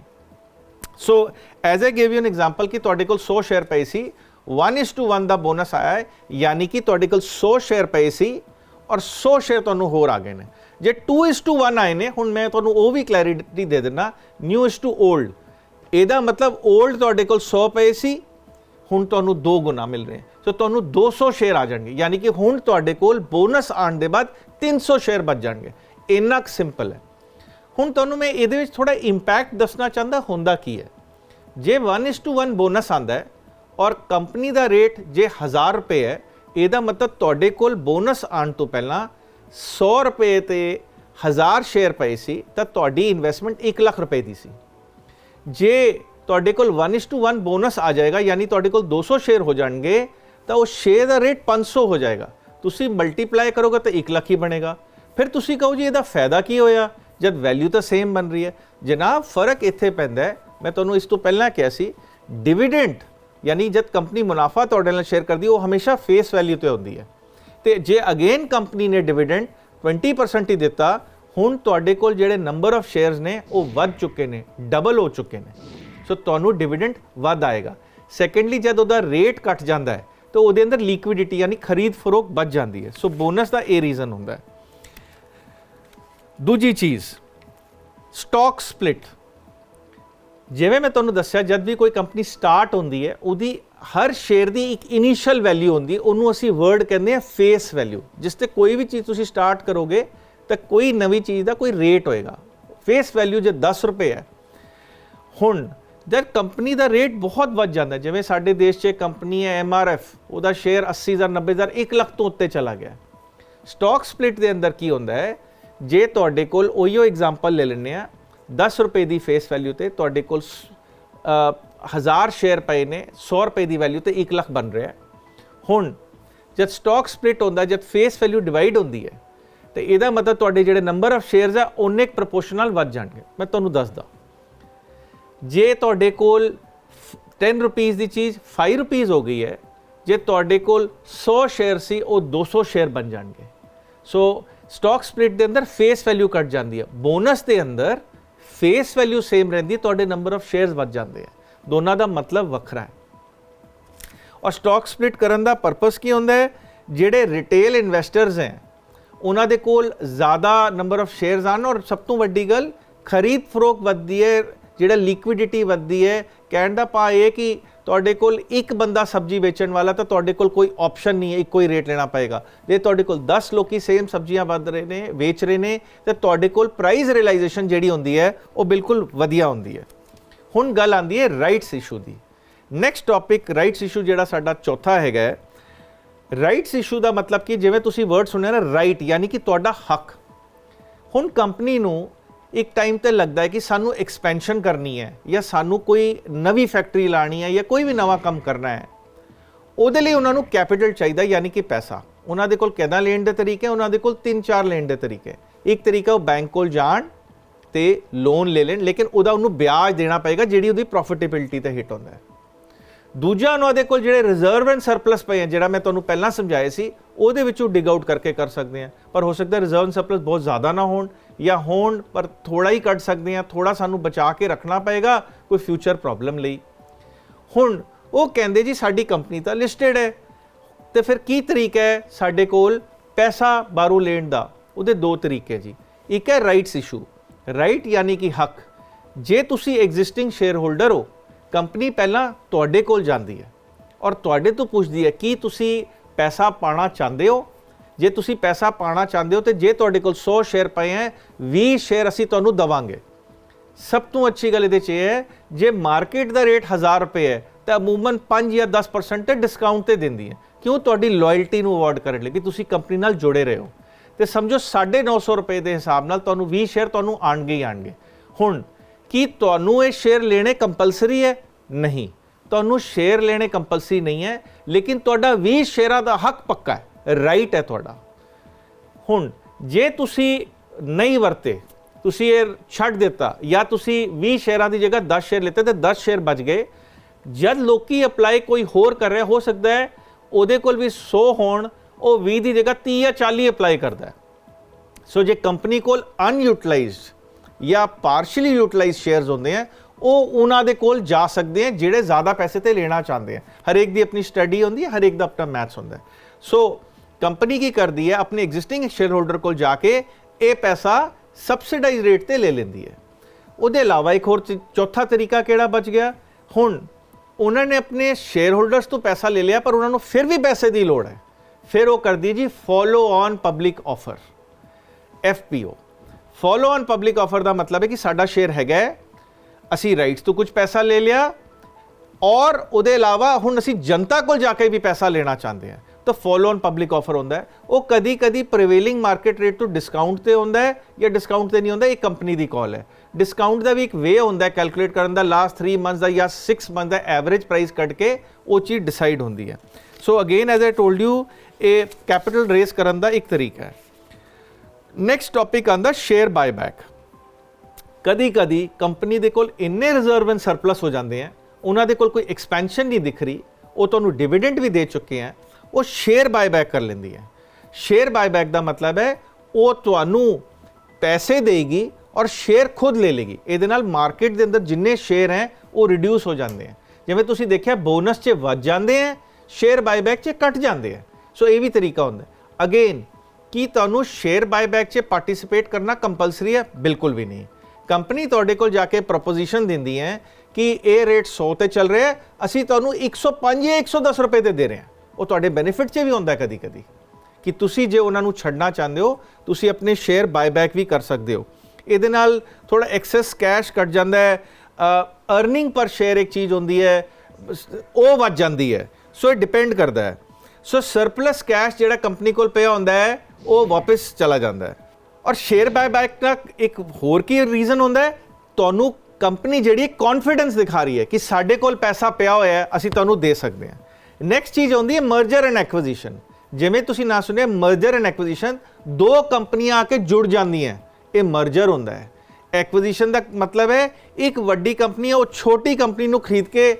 So as I give you an example ਕਿ ਤੁਹਾਡੇ ਕੋਲ 100 ਸ਼ੇਅਰ ਪਏ ਸੀ 1:1 ਦਾ ਬੋਨਸ ਆਇਆ ਹੈ, ਯਾਨੀ ਕਿ ਤੁਹਾਡੇ ਕੋਲ 100 ਸ਼ੇਅਰ ਪਏ ਸੀ ਔਰ 100 ਸ਼ੇਅਰ ਤੁਹਾਨੂੰ ਹੋਰ ਆ ਗਏ ਨੇ। ਜੇ 2:1 ਆਏ ਨੇ, ਹੁਣ ਮੈਂ ਤੁਹਾਨੂੰ ਉਹ ਵੀ ਕਲੈਰਿਟੀ ਦੇ ਦਿੰਦਾ ਨਿਊ ਇਜ਼ ਟੂ old ਇਹਦਾ ਮਤਲਬ 올ਡ ਤੁਹਾਡੇ ਕੋਲ 100 ਪਏ ਸੀ, ਹੁਣ ਤੁਹਾਨੂੰ 2 ਗੁਣਾ ਮਿਲ ਰਹੇ। ਸੋ ਤੁਹਾਨੂੰ 200 ਸ਼ੇਅਰ ਆ ਜਾਣਗੇ। ਯਾਨੀ ਕਿ ਹੁਣ ਤੁਹਾਡੇ ਕੋਲ ਬੋਨਸ ਆਉਣ ਦੇ ਬਾਅਦ 300 ਸ਼ੇਅਰ ਬਚ ਜਾਣਗੇ। ਇੰਨਾ ਕੁ ਸਿੰਪਲ ਹੈ। ਹੁਣ ਤੁਹਾਨੂੰ ਮੈਂ ਇਹਦੇ ਵਿੱਚ ਥੋੜਾ ਇੰਪੈਕਟ ਦੱਸਣਾ ਚਾਹੁੰਦਾ, ਹੁੰਦਾ ਕੀ ਹੈ? ਜੇ 1:1 ਬੋਨਸ ਆਂਦਾ ਹੈ ਔਰ ਕੰਪਨੀ ਦਾ ਰੇਟ ਜੇ 1000 ਰੁਪਏ ਹੈ, ਇਹਦਾ ਮਤਲਬ ਤੁਹਾਡੇ ਕੋਲ ਬੋਨਸ ਆਉਣ ਤੋਂ ਪਹਿਲਾਂ 100 ਰੁਪਏ ਤੇ 1000 ਸ਼ੇਅਰ ਪਏ ਸੀ, ਤਾਂ ਤੁਹਾਡੀ ਇਨਵੈਸਟਮੈਂਟ 1 ਲੱਖ ਰੁਪਏ ਦੀ ਸੀ। ਜੇ ਤੁਹਾਡੇ ਕੋਲ 1:1 ਬੋਨਸ ਆ ਜਾਏਗਾ, ਯਾਨੀ ਤੁਹਾਡੇ ਕੋਲ 200 ਸ਼ੇਅਰ ਹੋ ਜਾਣਗੇ ਤਾਂ ਉਹ ਸ਼ੇਅਰ ਦਾ ਰੇਟ 500 ਹੋ ਜਾਏਗਾ। ਤੁਸੀਂ ਮਲਟੀਪਲਾਈ ਕਰੋਗੇ ਤਾਂ 1 ਲੱਖ ਹੀ ਬਣੇਗਾ। ਫਿਰ ਤੁਸੀਂ ਕਹੋ ਜੀ ਇਹਦਾ ਫਾਇਦਾ ਕੀ ਹੋਇਆ? ਜਦ ਵੈਲਿਊ ਤਾਂ ਸੇਮ ਬਣ ਰਹੀ ਹੈ। ਜਨਾਬ, ਫ਼ਰਕ ਇੱਥੇ ਪੈਂਦਾ ਹੈ। ਮੈਂ ਤੁਹਾਨੂੰ ਇਸ ਤੋਂ ਪਹਿਲਾਂ ਕਿਹਾ ਸੀ ਡਿਵੀਡੈਂਡ ਯਾਨੀ ਜਦ ਕੰਪਨੀ ਮੁਨਾਫਾ ਤੁਹਾਡੇ ਨਾਲ ਸ਼ੇਅਰ ਕਰਦੀ ਉਹ ਹਮੇਸ਼ਾ ਫੇਸ ਵੈਲਿਊ ਤੇ ਹੁੰਦੀ ਹੈ। ਤੇ ਜੇ ਅਗੇਨ ਕੰਪਨੀ ਨੇ ਡਿਵੀਡੈਂਡ 20% ਹੀ ਦਿੱਤਾ, ਹੁਣ ਤੁਹਾਡੇ ਕੋਲ ਜਿਹੜੇ ਨੰਬਰ ਆਫ ਸ਼ੇਅਰਸ ਨੇ, ਉਹ ਵੱਧ ਚੁੱਕੇ ਨੇ ਡਬਲ ਹੋ ਚੁੱਕੇ ਨੇ। ਸੋ ਤੁਹਾਨੂੰ ਡਿਵੀਡੈਂਡ ਵੱਧ ਆਏਗਾ। ਸੈਕੰਡਲੀ ਜਦ ਉਹਦਾ ਰੇਟ ਘਟ ਜਾਂਦਾ ਹੈ ਤਾਂ ਉਹਦੇ ਅੰਦਰ ਲਿਕੁਇਡਿਟੀ ਯਾਨੀ ਖਰੀਦ ਫਰੋਖ ਵੱਧ ਜਾਂਦੀ ਹੈ। ਸੋ ਬੋਨਸ ਦਾ ਇਹ ਰੀਜ਼ਨ ਹੁੰਦਾ ਹੈ। ਦੂਜੀ ਚੀਜ਼ ਸਟਾਕ ਸਪਲਿਟ ਜਿਵੇਂ ਮੈਂ ਤੁਹਾਨੂੰ ਦੱਸਿਆ, ਜਦ ਵੀ ਕੋਈ ਕੰਪਨੀ ਸਟਾਰਟ ਹੁੰਦੀ ਹੈ, ਉਹਦੀ ਹਰ ਸ਼ੇਅਰ ਦੀ ਇੱਕ ਇਨੀਸ਼ੀਅਲ ਵੈਲਿਊ ਹੁੰਦੀ ਹੈ, ਉਹਨੂੰ ਅਸੀਂ ਵਰਡ ਕਹਿੰਦੇ ਆ ਫੇਸ ਵੈਲਿਊ ਜਿਸ ਤੇ ਕੋਈ ਵੀ ਚੀਜ਼ ਤੁਸੀਂ ਸਟਾਰਟ ਕਰੋਗੇ, ਤਾਂ ਕੋਈ ਨਵੀਂ ਚੀਜ਼ ਦਾ ਕੋਈ ਰੇਟ ਹੋਏਗਾ। ਫੇਸ ਵੈਲਿਊ ਜੇ 10 ਰੁਪਏ ਹੈ, ਹੁਣ ਜਦ ਕੰਪਨੀ ਦਾ ਰੇਟ ਬਹੁਤ ਵੱਧ ਜਾਂਦਾ। ਜਿਵੇਂ ਸਾਡੇ ਦੇਸ਼ 'ਚ ਕੰਪਨੀ ਹੈ ਐਮਆਰਐਫ ਉਹਦਾ ਸ਼ੇਅਰ 80000 90000 1 ਲੱਖ ਤੋਂ ਉੱਤੇ ਚਲਾ ਗਿਆ। ਸਟਾਕ ਸਪਲਿਟ ਦੇ ਅੰਦਰ ਕੀ ਹੁੰਦਾ ਹੈ? ਜੇ ਤੁਹਾਡੇ ਕੋਲ ਉਹੀਓ ਐਗਜ਼ਾਮਪਲ ਲੈ ਲੈਂਦੇ ਆ 10 ਰੁਪਏ ਦੀ ਫੇਸ ਵੈਲਿਊ ਤੇ ਤੁਹਾਡੇ ਕੋਲ 1000 ਸ਼ੇਅਰ ਪਏ ਨੇ 100 ਰੁਪਏ ਦੀ ਵੈਲਿਊ ਤੇ 1 ਲੱਖ ਬਣ ਰਿਹਾ ਹੁਣ, ਜਦ ਸਟਾਕ ਸਪਲਿਟ ਹੁੰਦਾ, ਜਦ ਫੇਸ ਵੈਲਿਊ ਡਿਵਾਈਡ ਹੁੰਦੀ ਹੈ, ਤੇ ਇਹਦਾ ਮਤਲਬ ਤੁਹਾਡੇ ਜਿਹੜੇ ਨੰਬਰ ਆਫ ਸ਼ੇਅਰਸ ਆ, ਉਹਨੇ ਇੱਕ ਪ੍ਰੋਪੋਰਸ਼ਨਲ ਵੱਧ ਜਾਣਗੇ। ਮੈਂ ਤੁਹਾਨੂੰ ਦੱਸਦਾ। ਜੇ ਤੁਹਾਡੇ ਕੋਲ 10 ਰੁਪੀਸ ਦੀ ਚੀਜ਼ 5 ਰੁਪੀਸ ਹੋ ਗਈ ਹੈ, ਜੇ ਤੁਹਾਡੇ ਕੋਲ 100 ਸ਼ੇਅਰ ਸੀ, ਉਹ 200 ਸ਼ੇਅਰ ਬਣ ਜਾਣਗੇ। ਸੋ ਸਟਾਕ ਸਪਲਿਟ ਦੇ ਅੰਦਰ ਫੇਸ ਵੈਲਿਊ ਕੱਟ ਜਾਂਦੀ ਹੈ। ਬੋਨਸ ਦੇ ਅੰਦਰ ਫੇਸ ਵੈਲਿਊ ਸੇਮ ਰਹਿੰਦੀ ਹੈ, ਤੁਹਾਡੇ ਨੰਬਰ ਆਫ ਸ਼ੇਅਰਸ ਵੱਧ ਜਾਂਦੇ ਆ ਦੋਨਾਂ ਦਾ ਮਤਲਬ ਵੱਖਰਾ ਹੈ। ਔਰ ਸਟਾਕ ਸਪਲਿਟ ਕਰਨ ਦਾ ਪਰਪਸ ਕੀ ਹੁੰਦਾ ਹੈ? ਜਿਹੜੇ ਰਿਟੇਲ ਇਨਵੈਸਟਰਸ ਹੈ, ਉਹਨਾਂ ਦੇ ਕੋਲ ਜ਼ਿਆਦਾ ਨੰਬਰ ਆਫ ਸ਼ੇਅਰਸ ਆਣ ਔਰ ਸਭ ਤੋਂ ਵੱਡੀ ਗੱਲ ਖਰੀਦ ਫਰੋਖ ਵੱਧਦੀ ਹੈ ਜਿਹੜਾ ਲਿਕੁਇਡਿਟੀ ਵੱਧਦੀ ਹੈ, ਕਹਿਣ ਦਾ ਪਾ ਇਹ ਕਿ ਤੁਹਾਡੇ ਕੋਲ ਇੱਕ ਬੰਦਾ ਸਬਜ਼ੀ ਵੇਚਣ ਵਾਲਾ ਤਾਂ ਤੁਹਾਡੇ ਕੋਲ ਕੋਈ ਆਪਸ਼ਨ ਨਹੀਂ ਹੈ, ਇੱਕੋ ਹੀ ਰੇਟ ਲੈਣਾ ਪਏਗਾ। ਜੇ ਤੁਹਾਡੇ ਕੋਲ 10 ਲੋਕੀ ਸੇਮ ਸਬਜ਼ੀਆਂ ਵੱਧ ਰਹੇ ਨੇ, ਵੇਚ ਰਹੇ ਨੇ, ਤੇ ਤੁਹਾਡੇ ਕੋਲ ਪ੍ਰਾਈਸ ਰਿਅਲਾਈਜੇਸ਼ਨ ਜਿਹੜੀ ਹੁੰਦੀ ਹੈ, ਉਹ ਬਿਲਕੁਲ ਵਧੀਆ ਹੁੰਦੀ ਹੈ। ਹੁਣ ਗੱਲ ਆਂਦੀ ਹੈ ਰਾਈਟਸ ਇਸ਼ੂ ਦੀ। ਨੈਕਸਟ ਟਾਪਿਕ ਰਾਈਟਸ ਇਸ਼ੂ ਜਿਹੜਾ ਸਾਡਾ ਚੌਥਾ ਹੈਗਾ ਰਾਈਟਸ ਇਸ਼ੂ ਦਾ ਮਤਲਬ ਕਿ ਜਿਵੇਂ ਤੁਸੀਂ ਵਰਡ ਸੁਣਿਆ ਨਾ ਰਾਈਟ ਯਾਨੀ ਕਿ ਤੁਹਾਡਾ ਹੱਕ। ਹੁਣ ਕੰਪਨੀ ਨੂੰ ਇੱਕ ਟਾਈਮ ਤੇ ਲੱਗਦਾ ਹੈ ਕਿ ਸਾਨੂੰ ਐਕਸਪੈਂਸ਼ਨ ਕਰਨੀ ਹੈ ਜਾਂ ਸਾਨੂੰ ਕੋਈ ਨਵੀਂ ਫੈਕਟਰੀ ਲਾਣੀ ਹੈ ਜਾਂ ਕੋਈ ਵੀ ਨਵਾਂ ਕੰਮ ਕਰਨਾ ਹੈ। ਉਹਦੇ ਲਈ ਉਹਨਾਂ ਨੂੰ ਕੈਪੀਟਲ ਚਾਹੀਦਾ, ਯਾਨੀ ਕਿ ਪੈਸਾ। ਉਹਨਾਂ ਦੇ ਕੋਲ ਕਿੱਦਾਂ ਲੈਣ ਦੇ ਤਰੀਕੇ ਉਹਨਾਂ ਦੇ ਕੋਲ ਤਿੰਨ ਚਾਰ ਲੈਣ ਦੇ ਤਰੀਕੇ। ਇੱਕ ਤਰੀਕਾ ਉਹ ਬੈਂਕ ਕੋਲ ਜਾਣ ਤੇ ਲੋਨ ਲੈ ਲੈਣ, ਲੇਕਿਨ ਉਹਦਾ ਉਹਨੂੰ ਵਿਆਜ ਦੇਣਾ ਪਏਗਾ, ਜਿਹੜੀ ਉਹਦੀ ਪ੍ਰੋਫਿਟੇਬਿਲਟੀ ਤੇ ਹਿੱਟ ਹੁੰਦਾ ਹੈ। ਦੂਜਾ ਉਹਨਾਂ ਦੇ ਕੋਲ ਜਿਹੜੇ ਰਿਜ਼ਰਵ ਐਂਡ ਸਰਪਲਸ ਪਏ ਆ, ਜਿਹੜਾ ਮੈਂ ਤੁਹਾਨੂੰ ਪਹਿਲਾਂ ਸਮਝਾਇਆ ਸੀ, ਉਹਦੇ ਵਿੱਚੋਂ ਡਿਗ ਆਊਟ ਕਰਕੇ ਕਰ ਸਕਦੇ ਆ। ਪਰ ਹੋ ਸਕਦਾ ਰਿਜ਼ਰਵ ਐਂਡ ਸਰਪਲਸ ਬਹੁਤ ਜ਼ਿਆਦਾ ਨਾ ਹੋਣ ਜਾਂ ਹੋਣ, ਪਰ ਥੋੜਾ ਹੀ ਕੱਢ ਸਕਦੇ ਆ ਥੋੜਾ ਸਾਨੂੰ ਬਚਾ ਕੇ ਰੱਖਣਾ ਪਏਗਾ, ਕੋਈ ਫਿਊਚਰ ਪ੍ਰੋਬਲਮ ਲਈ। ਹੁਣ ਉਹ ਕਹਿੰਦੇ ਜੀ, ਸਾਡੀ ਕੰਪਨੀ ਤਾਂ ਲਿਸਟਡ ਹੈ। ਤੇ ਫਿਰ ਕੀ ਤਰੀਕਾ ਹੈ ਸਾਡੇ ਕੋਲ ਪੈਸਾ ਬਾਹਰੋਂ ਲੈਣ ਦਾ? ਉਹਦੇ ਦੋ ਤਰੀਕੇ ਜੀ। ਇੱਕ ਹੈ ਰਾਈਟਸ ਇਸ਼ੂ ਰਾਈਟ ਯਾਨੀ ਕਿ ਹੱਕ। ਜੇ ਤੁਸੀਂ ਐਗਜ਼ਿਸਟਿੰਗ ਸ਼ੇਅਰ ਹੋਲਡਰ ਹੋ ਕੰਪਨੀ ਪਹਿਲਾਂ ਤੁਹਾਡੇ ਕੋਲ ਜਾਂਦੀ ਹੈ ਔਰ ਤੁਹਾਡੇ ਤੋਂ ਪੁੱਛਦੀ ਹੈ ਕੀ ਤੁਸੀਂ ਪੈਸਾ ਪਾਣਾ ਚਾਹੁੰਦੇ ਹੋ? ਜੇ ਤੁਸੀਂ ਪੈਸਾ ਪਾਣਾ ਚਾਹੁੰਦੇ ਹੋ ਤੇ ਜੇ ਤੁਹਾਡੇ ਕੋਲ 100 ਸ਼ੇਅਰ ਪਏ ਹੈ 20 ਸ਼ੇਅਰ ਅਸੀਂ ਤੁਹਾਨੂੰ ਦਵਾਂਗੇ। ਸਭ ਤੋਂ ਅੱਛੀ ਗੱਲ ਇਹਦੇ 'ਚ ਇਹ ਹੈ, ਜੇ ਮਾਰਕੀਟ ਦਾ ਰੇਟ 1000 ਰੁਪਏ ਹੈ, ਤਾਂ ਅਮੂਮਨ 5 ਜਾਂ 10% ਤੇ ਡਿਸਕਾਊਂਟ ਤੇ ਦਿੰਦੀ ਹੈ। ਕਿਉਂ? ਤੁਹਾਡੀ ਲਾਇਲਟੀ ਨੂੰ ਅਵਾਰਡ ਕਰਨ ਲਈ ਕਿ ਤੁਸੀਂ ਕੰਪਨੀ ਨਾਲ ਜੁੜੇ ਰਹੇ। ਹੋ ਤੇ ਸਮਝੋ 950 ਰੁਪਏ ਦੇ ਹਿਸਾਬ ਨਾਲ ਤੁਹਾਨੂੰ 20 ਸ਼ੇਅਰ ਤੁਹਾਨੂੰ ਆਣਗੇ ਹੀ ਆਣਗੇ ਹੁਣ ਕੀ ਤੁਹਾਨੂੰ ਇਹ ਸ਼ੇਅਰ ਲੈਣੇ ਕੰਪਲਸਰੀ ਹੈ? ਨਹੀਂ। ਤੁਹਾਨੂੰ ਸ਼ੇਅਰ ਲੈਣੇ ਕੰਪਲਸਰੀ ਨਹੀਂ ਹੈ, ਲੇਕਿਨ ਤੁਹਾਡਾ 20 ਸ਼ੇਅਰਾਂ ਦਾ ਹੱਕ ਪੱਕਾ ਹੈ। ਰਾਈਟ ਹੈ ਤੁਹਾਡਾ। ਹੁਣ, ਜੇ ਤੁਸੀਂ ਨਹੀਂ ਵਰਤੇ, ਤੁਸੀਂ ਇਹ ਛੱਡ ਦਿੱਤਾ, ਜਾਂ ਤੁਸੀਂ 20 ਸ਼ੇਅਰਾਂ ਦੀ ਜਗ੍ਹਾ 10 ਸ਼ੇਅਰ ਲਿੱਤੇ ਤੇ 10 ਸ਼ੇਅਰ ਬਚ ਗਏ, ਜਦ ਲੋਕੀ ਅਪਲਾਈ ਕੋਈ ਹੋਰ ਕਰ ਰਿਹਾ, ਹੋ ਸਕਦਾ ਹੈ ਉਹਦੇ ਕੋਲ ਵੀ 100 ਹੋਣ, ਉਹ 20 ਦੀ ਜਗ੍ਹਾ 30 ਜਾਂ 40 ਅਪਲਾਈ ਕਰਦਾ ਹੈ। ਸੋ ਜੇ ਕੰਪਨੀ ਕੋਲ ਅਨਯੂਟਿਲਾਈਜ਼ਡ ਜਾਂ ਪਾਰਸ਼ਲੀ ਯੂਟਿਲਾਈਜ਼ਡ ਸ਼ੇਅਰਸ ਹੁੰਦੇ ਆ, ਉਹ ਉਹਨਾਂ ਦੇ ਕੋਲ ਜਾ ਸਕਦੇ ਆ, ਜਿਹੜੇ ਜ਼ਿਆਦਾ ਪੈਸੇ ਤੇ ਲੈਣਾ ਚਾਹੁੰਦੇ ਆ। ਹਰੇਕ ਦੀ ਆਪਣੀ ਸਟੱਡੀ ਹੁੰਦੀ ਹੈ ਹਰੇਕ ਦਾ ਆਪਣਾ ਮੈਥਸ ਹੁੰਦਾ ਹੈ। ਸੋ ਕੰਪਨੀ ਕੀ ਕਰਦੀ ਹੈ? ਆਪਣੇ ਐਗਜ਼ਿਸਟਿੰਗ ਸ਼ੇਅਰ ਹੋਲਡਰ ਕੋਲ ਜਾ ਕੇ ਇਹ ਪੈਸਾ ਸਬਸਿਡਾਈਜ਼ ਰੇਟ ਤੇ ਲੈ ਲੈਂਦੀ ਹੈ। ਉਹਦੇ ਇਲਾਵਾ ਇੱਕ ਹੋਰ ਚੀ- ਚੌਥਾ ਤਰੀਕਾ ਕਿਹੜਾ ਬਚ ਗਿਆ? ਹੁਣ ਉਹਨਾਂ ਨੇ ਆਪਣੇ ਸ਼ੇਅਰ ਹੋਲਡਰਸ ਤੋਂ ਪੈਸਾ ਲੈ ਲਿਆ, ਪਰ ਉਹਨਾਂ ਨੂੰ ਫਿਰ ਵੀ ਪੈਸੇ ਦੀ ਲੋੜ ਹੈ। ਫਿਰ ਉਹ ਕਰਦੀ ਜੀ follow on public offer FPO follow on public offer ਦਾ ਮਤਲਬ ਹੈ ਕਿ ਸਾਡਾ ਸ਼ੇਅਰ ਹੈਗਾ ਹੈ, ਅਸੀਂ ਰਾਈਟਸ ਤੋਂ ਕੁਝ ਪੈਸਾ ਲੈ ਲਿਆ। ਔਰ ਉਹਦੇ ਇਲਾਵਾ ਹੁਣ ਅਸੀਂ ਜਨਤਾ ਕੋਲ ਜਾ ਕੇ ਵੀ ਪੈਸਾ ਲੈਣਾ ਚਾਹੁੰਦੇ ਹਾਂ। ਤਾਂ ਫੋਲੋ ਔਨ ਪਬਲਿਕ ਆਫਰ ਹੁੰਦਾ ਹੈ। ਉਹ ਕਦੀ ਕਦੀ ਪ੍ਰੀਵੇਲਿੰਗ ਮਾਰਕੀਟ ਰੇਟ ਤੋਂ ਡਿਸਕਾਊਂਟ ਤੇ ਹੁੰਦਾ ਹੈ ਜਾਂ ਡਿਸਕਾਊਂਟ ਤੇ ਨਹੀਂ ਹੁੰਦਾ ਇਹ ਕੰਪਨੀ ਦੀ ਕਾਲ ਹੈ। ਡਿਸਕਾਊਂਟ ਦਾ ਵੀ ਇੱਕ ਵੇ ਹੁੰਦਾ ਹੈ ਕੈਲਕੂਲੇਟ ਕਰਨ ਦਾ। ਲਾਸਟ 3 ਮੰਥਸ ਦਾ ਜਾਂ 6 ਮੰਥ ਦਾ ਐਵਰੇਜ ਪ੍ਰਾਈਸ ਕੱਢ ਕੇ ਉਹ ਚੀਜ਼ ਡਿਸਾਈਡ ਹੁੰਦੀ ਹੈ। So again as I told you ਇਹ ਕੈਪੀਟਲ ਰੇਸ ਕਰਨ ਦਾ ਇੱਕ ਤਰੀਕਾ ਹੈ। ਨੈਕਸਟ ਟਾਪਿਕ ਆਂਦਾ ਸ਼ੇਅਰ ਬਾਇਬੈਕ ਕਦੀ ਕਦੀ ਕੰਪਨੀ ਦੇ ਕੋਲ ਇੰਨੇ ਰਿਜ਼ਰਵ ਐਂਡ ਸਰਪਲਸ ਹੋ ਜਾਂਦੇ ਆ, ਉਹਨਾਂ ਦੇ ਕੋਲ ਕੋਈ ਐਕਸਪੈਂਸ਼ਨ ਨਹੀਂ ਦਿਖ ਰਹੀ, ਉਹ ਤੁਹਾਨੂੰ ਡਿਵੀਡੈਂਡ ਵੀ ਦੇ ਚੁੱਕੇ ਆ, ਉਹ ਸ਼ੇਅਰ ਬਾਇਬੈਕ ਕਰ ਲੈਂਦੀ ਹੈ ਸ਼ੇਅਰ ਬਾਇਬੈਕ ਦਾ ਮਤਲਬ ਹੈ, ਉਹ ਤੁਹਾਨੂੰ ਪੈਸੇ ਦੇਗੀ ਔਰ ਸ਼ੇਅਰ ਖੁਦ ਲੈ ਲੇਗੀ। ਇਹਦੇ ਨਾਲ ਮਾਰਕੀਟ ਦੇ ਅੰਦਰ ਜਿੰਨੇ ਸ਼ੇਅਰ ਹੈ, ਉਹ ਰਿਡਿਊਸ ਹੋ ਜਾਂਦੇ ਆ। ਜਿਵੇਂ ਤੁਸੀਂ ਦੇਖਿਆ ਬੋਨਸ 'ਚ ਵੱਧ ਜਾਂਦੇ ਆ ਸ਼ੇਅਰ ਬਾਇਬੈਕ 'ਚ ਘਟ ਜਾਂਦੇ ਆ। ਸੋ ਇਹ ਵੀ ਤਰੀਕਾ ਹੁੰਦਾ। ਅਗੇਨ ਕੀ ਤੁਹਾਨੂੰ ਸ਼ੇਅਰ ਬਾਇਬੈਕ 'ਚ ਪਾਰਟਿਸਿਪੇਟ ਕਰਨਾ ਕੰਪਲਸਰੀ ਹੈ? ਬਿਲਕੁਲ ਵੀ ਨਹੀਂ। ਕੰਪਨੀ ਤੁਹਾਡੇ ਕੋਲ ਜਾ ਕੇ ਪ੍ਰੋਪੋਜੀਸ਼ਨ ਦਿੰਦੀ ਹੈ ਕਿ ਇਹ ਰੇਟ 100 ਤੇ ਚੱਲ ਰਿਹਾ ਅਸੀਂ ਤੁਹਾਨੂੰ 105 ਜਾਂ 110 ਰੁਪਏ ਤੇ ਦੇ ਰਹੇ ਹਾਂ। ਉਹ ਤੁਹਾਡੇ ਬੈਨੀਫਿਟ 'ਚ ਵੀ ਹੁੰਦਾ ਕਦੀ ਕਦੀ ਕਿ ਤੁਸੀਂ ਜੇ ਉਹਨਾਂ ਨੂੰ ਛੱਡਣਾ ਚਾਹੁੰਦੇ ਹੋ, ਤੁਸੀਂ ਆਪਣੇ ਸ਼ੇਅਰ ਬਾਇਬੈਕ ਵੀ ਕਰ ਸਕਦੇ ਹੋ। ਇਹਦੇ ਨਾਲ ਥੋੜਾ ਐਕਸੈਸ ਕੈਸ਼ ਕੱਟ ਜਾਂਦਾ ਹੈ ਅਰਨਿੰਗ ਪਰ ਸ਼ੇਅਰ ਇੱਕ ਚੀਜ਼ ਹੁੰਦੀ ਹੈ, ਉਹ ਵੱਧ ਜਾਂਦੀ ਹੈ। ਸੋ ਇਹ ਡਿਪੈਂਡ ਕਰਦਾ ਹੈ। ਸੋ ਸਰਪਲਸ ਕੈਸ਼ ਜਿਹੜਾ ਕੰਪਨੀ ਕੋਲ ਪਿਆ ਹੁੰਦਾ ਹੈ ਉਹ ਵਾਪਸ ਚਲਾ ਜਾਂਦਾ ਹੈ। ਔਰ ਸ਼ੇਅਰ ਬਾਇਬੈਕ ਦਾ ਇੱਕ ਹੋਰ ਕੀ ਰੀਜ਼ਨ ਹੁੰਦਾ ਹੈ? ਤੁਹਾਨੂੰ ਕੰਪਨੀ ਜਿਹੜੀ ਕੌਨਫੀਡੈਂਸ ਦਿਖਾ ਰਹੀ ਹੈ ਕਿ ਸਾਡੇ ਕੋਲ ਪੈਸਾ ਪਿਆ ਹੋਇਆ ਹੈ, ਅਸੀਂ ਤੁਹਾਨੂੰ ਦੇ ਸਕਦੇ ਹਾਂ। ਨੈਕਸਟ ਚੀਜ਼ ਆਉਂਦੀ ਹੈ ਮਰਜਰ ਐਂਡ ਐਕੁਜੀਸ਼ਨ ਜਿਵੇਂ ਤੁਸੀਂ ਨਾ ਸੁਣਿਆ ਮਰਜਰ ਐਂਡ ਐਕੁਜੀਸ਼ਨ ਦੋ ਕੰਪਨੀਆਂ ਆ ਕੇ ਜੁੜ ਜਾਂਦੀਆਂ ਇਹ ਮਰਜਰ ਹੁੰਦਾ ਹੈ। ਐਕੁਜੀਸ਼ਨ ਦਾ ਮਤਲਬ ਹੈ, ਇੱਕ ਵੱਡੀ ਕੰਪਨੀ ਹੈ, ਉਹ ਛੋਟੀ ਕੰਪਨੀ ਨੂੰ ਖਰੀਦ ਕੇ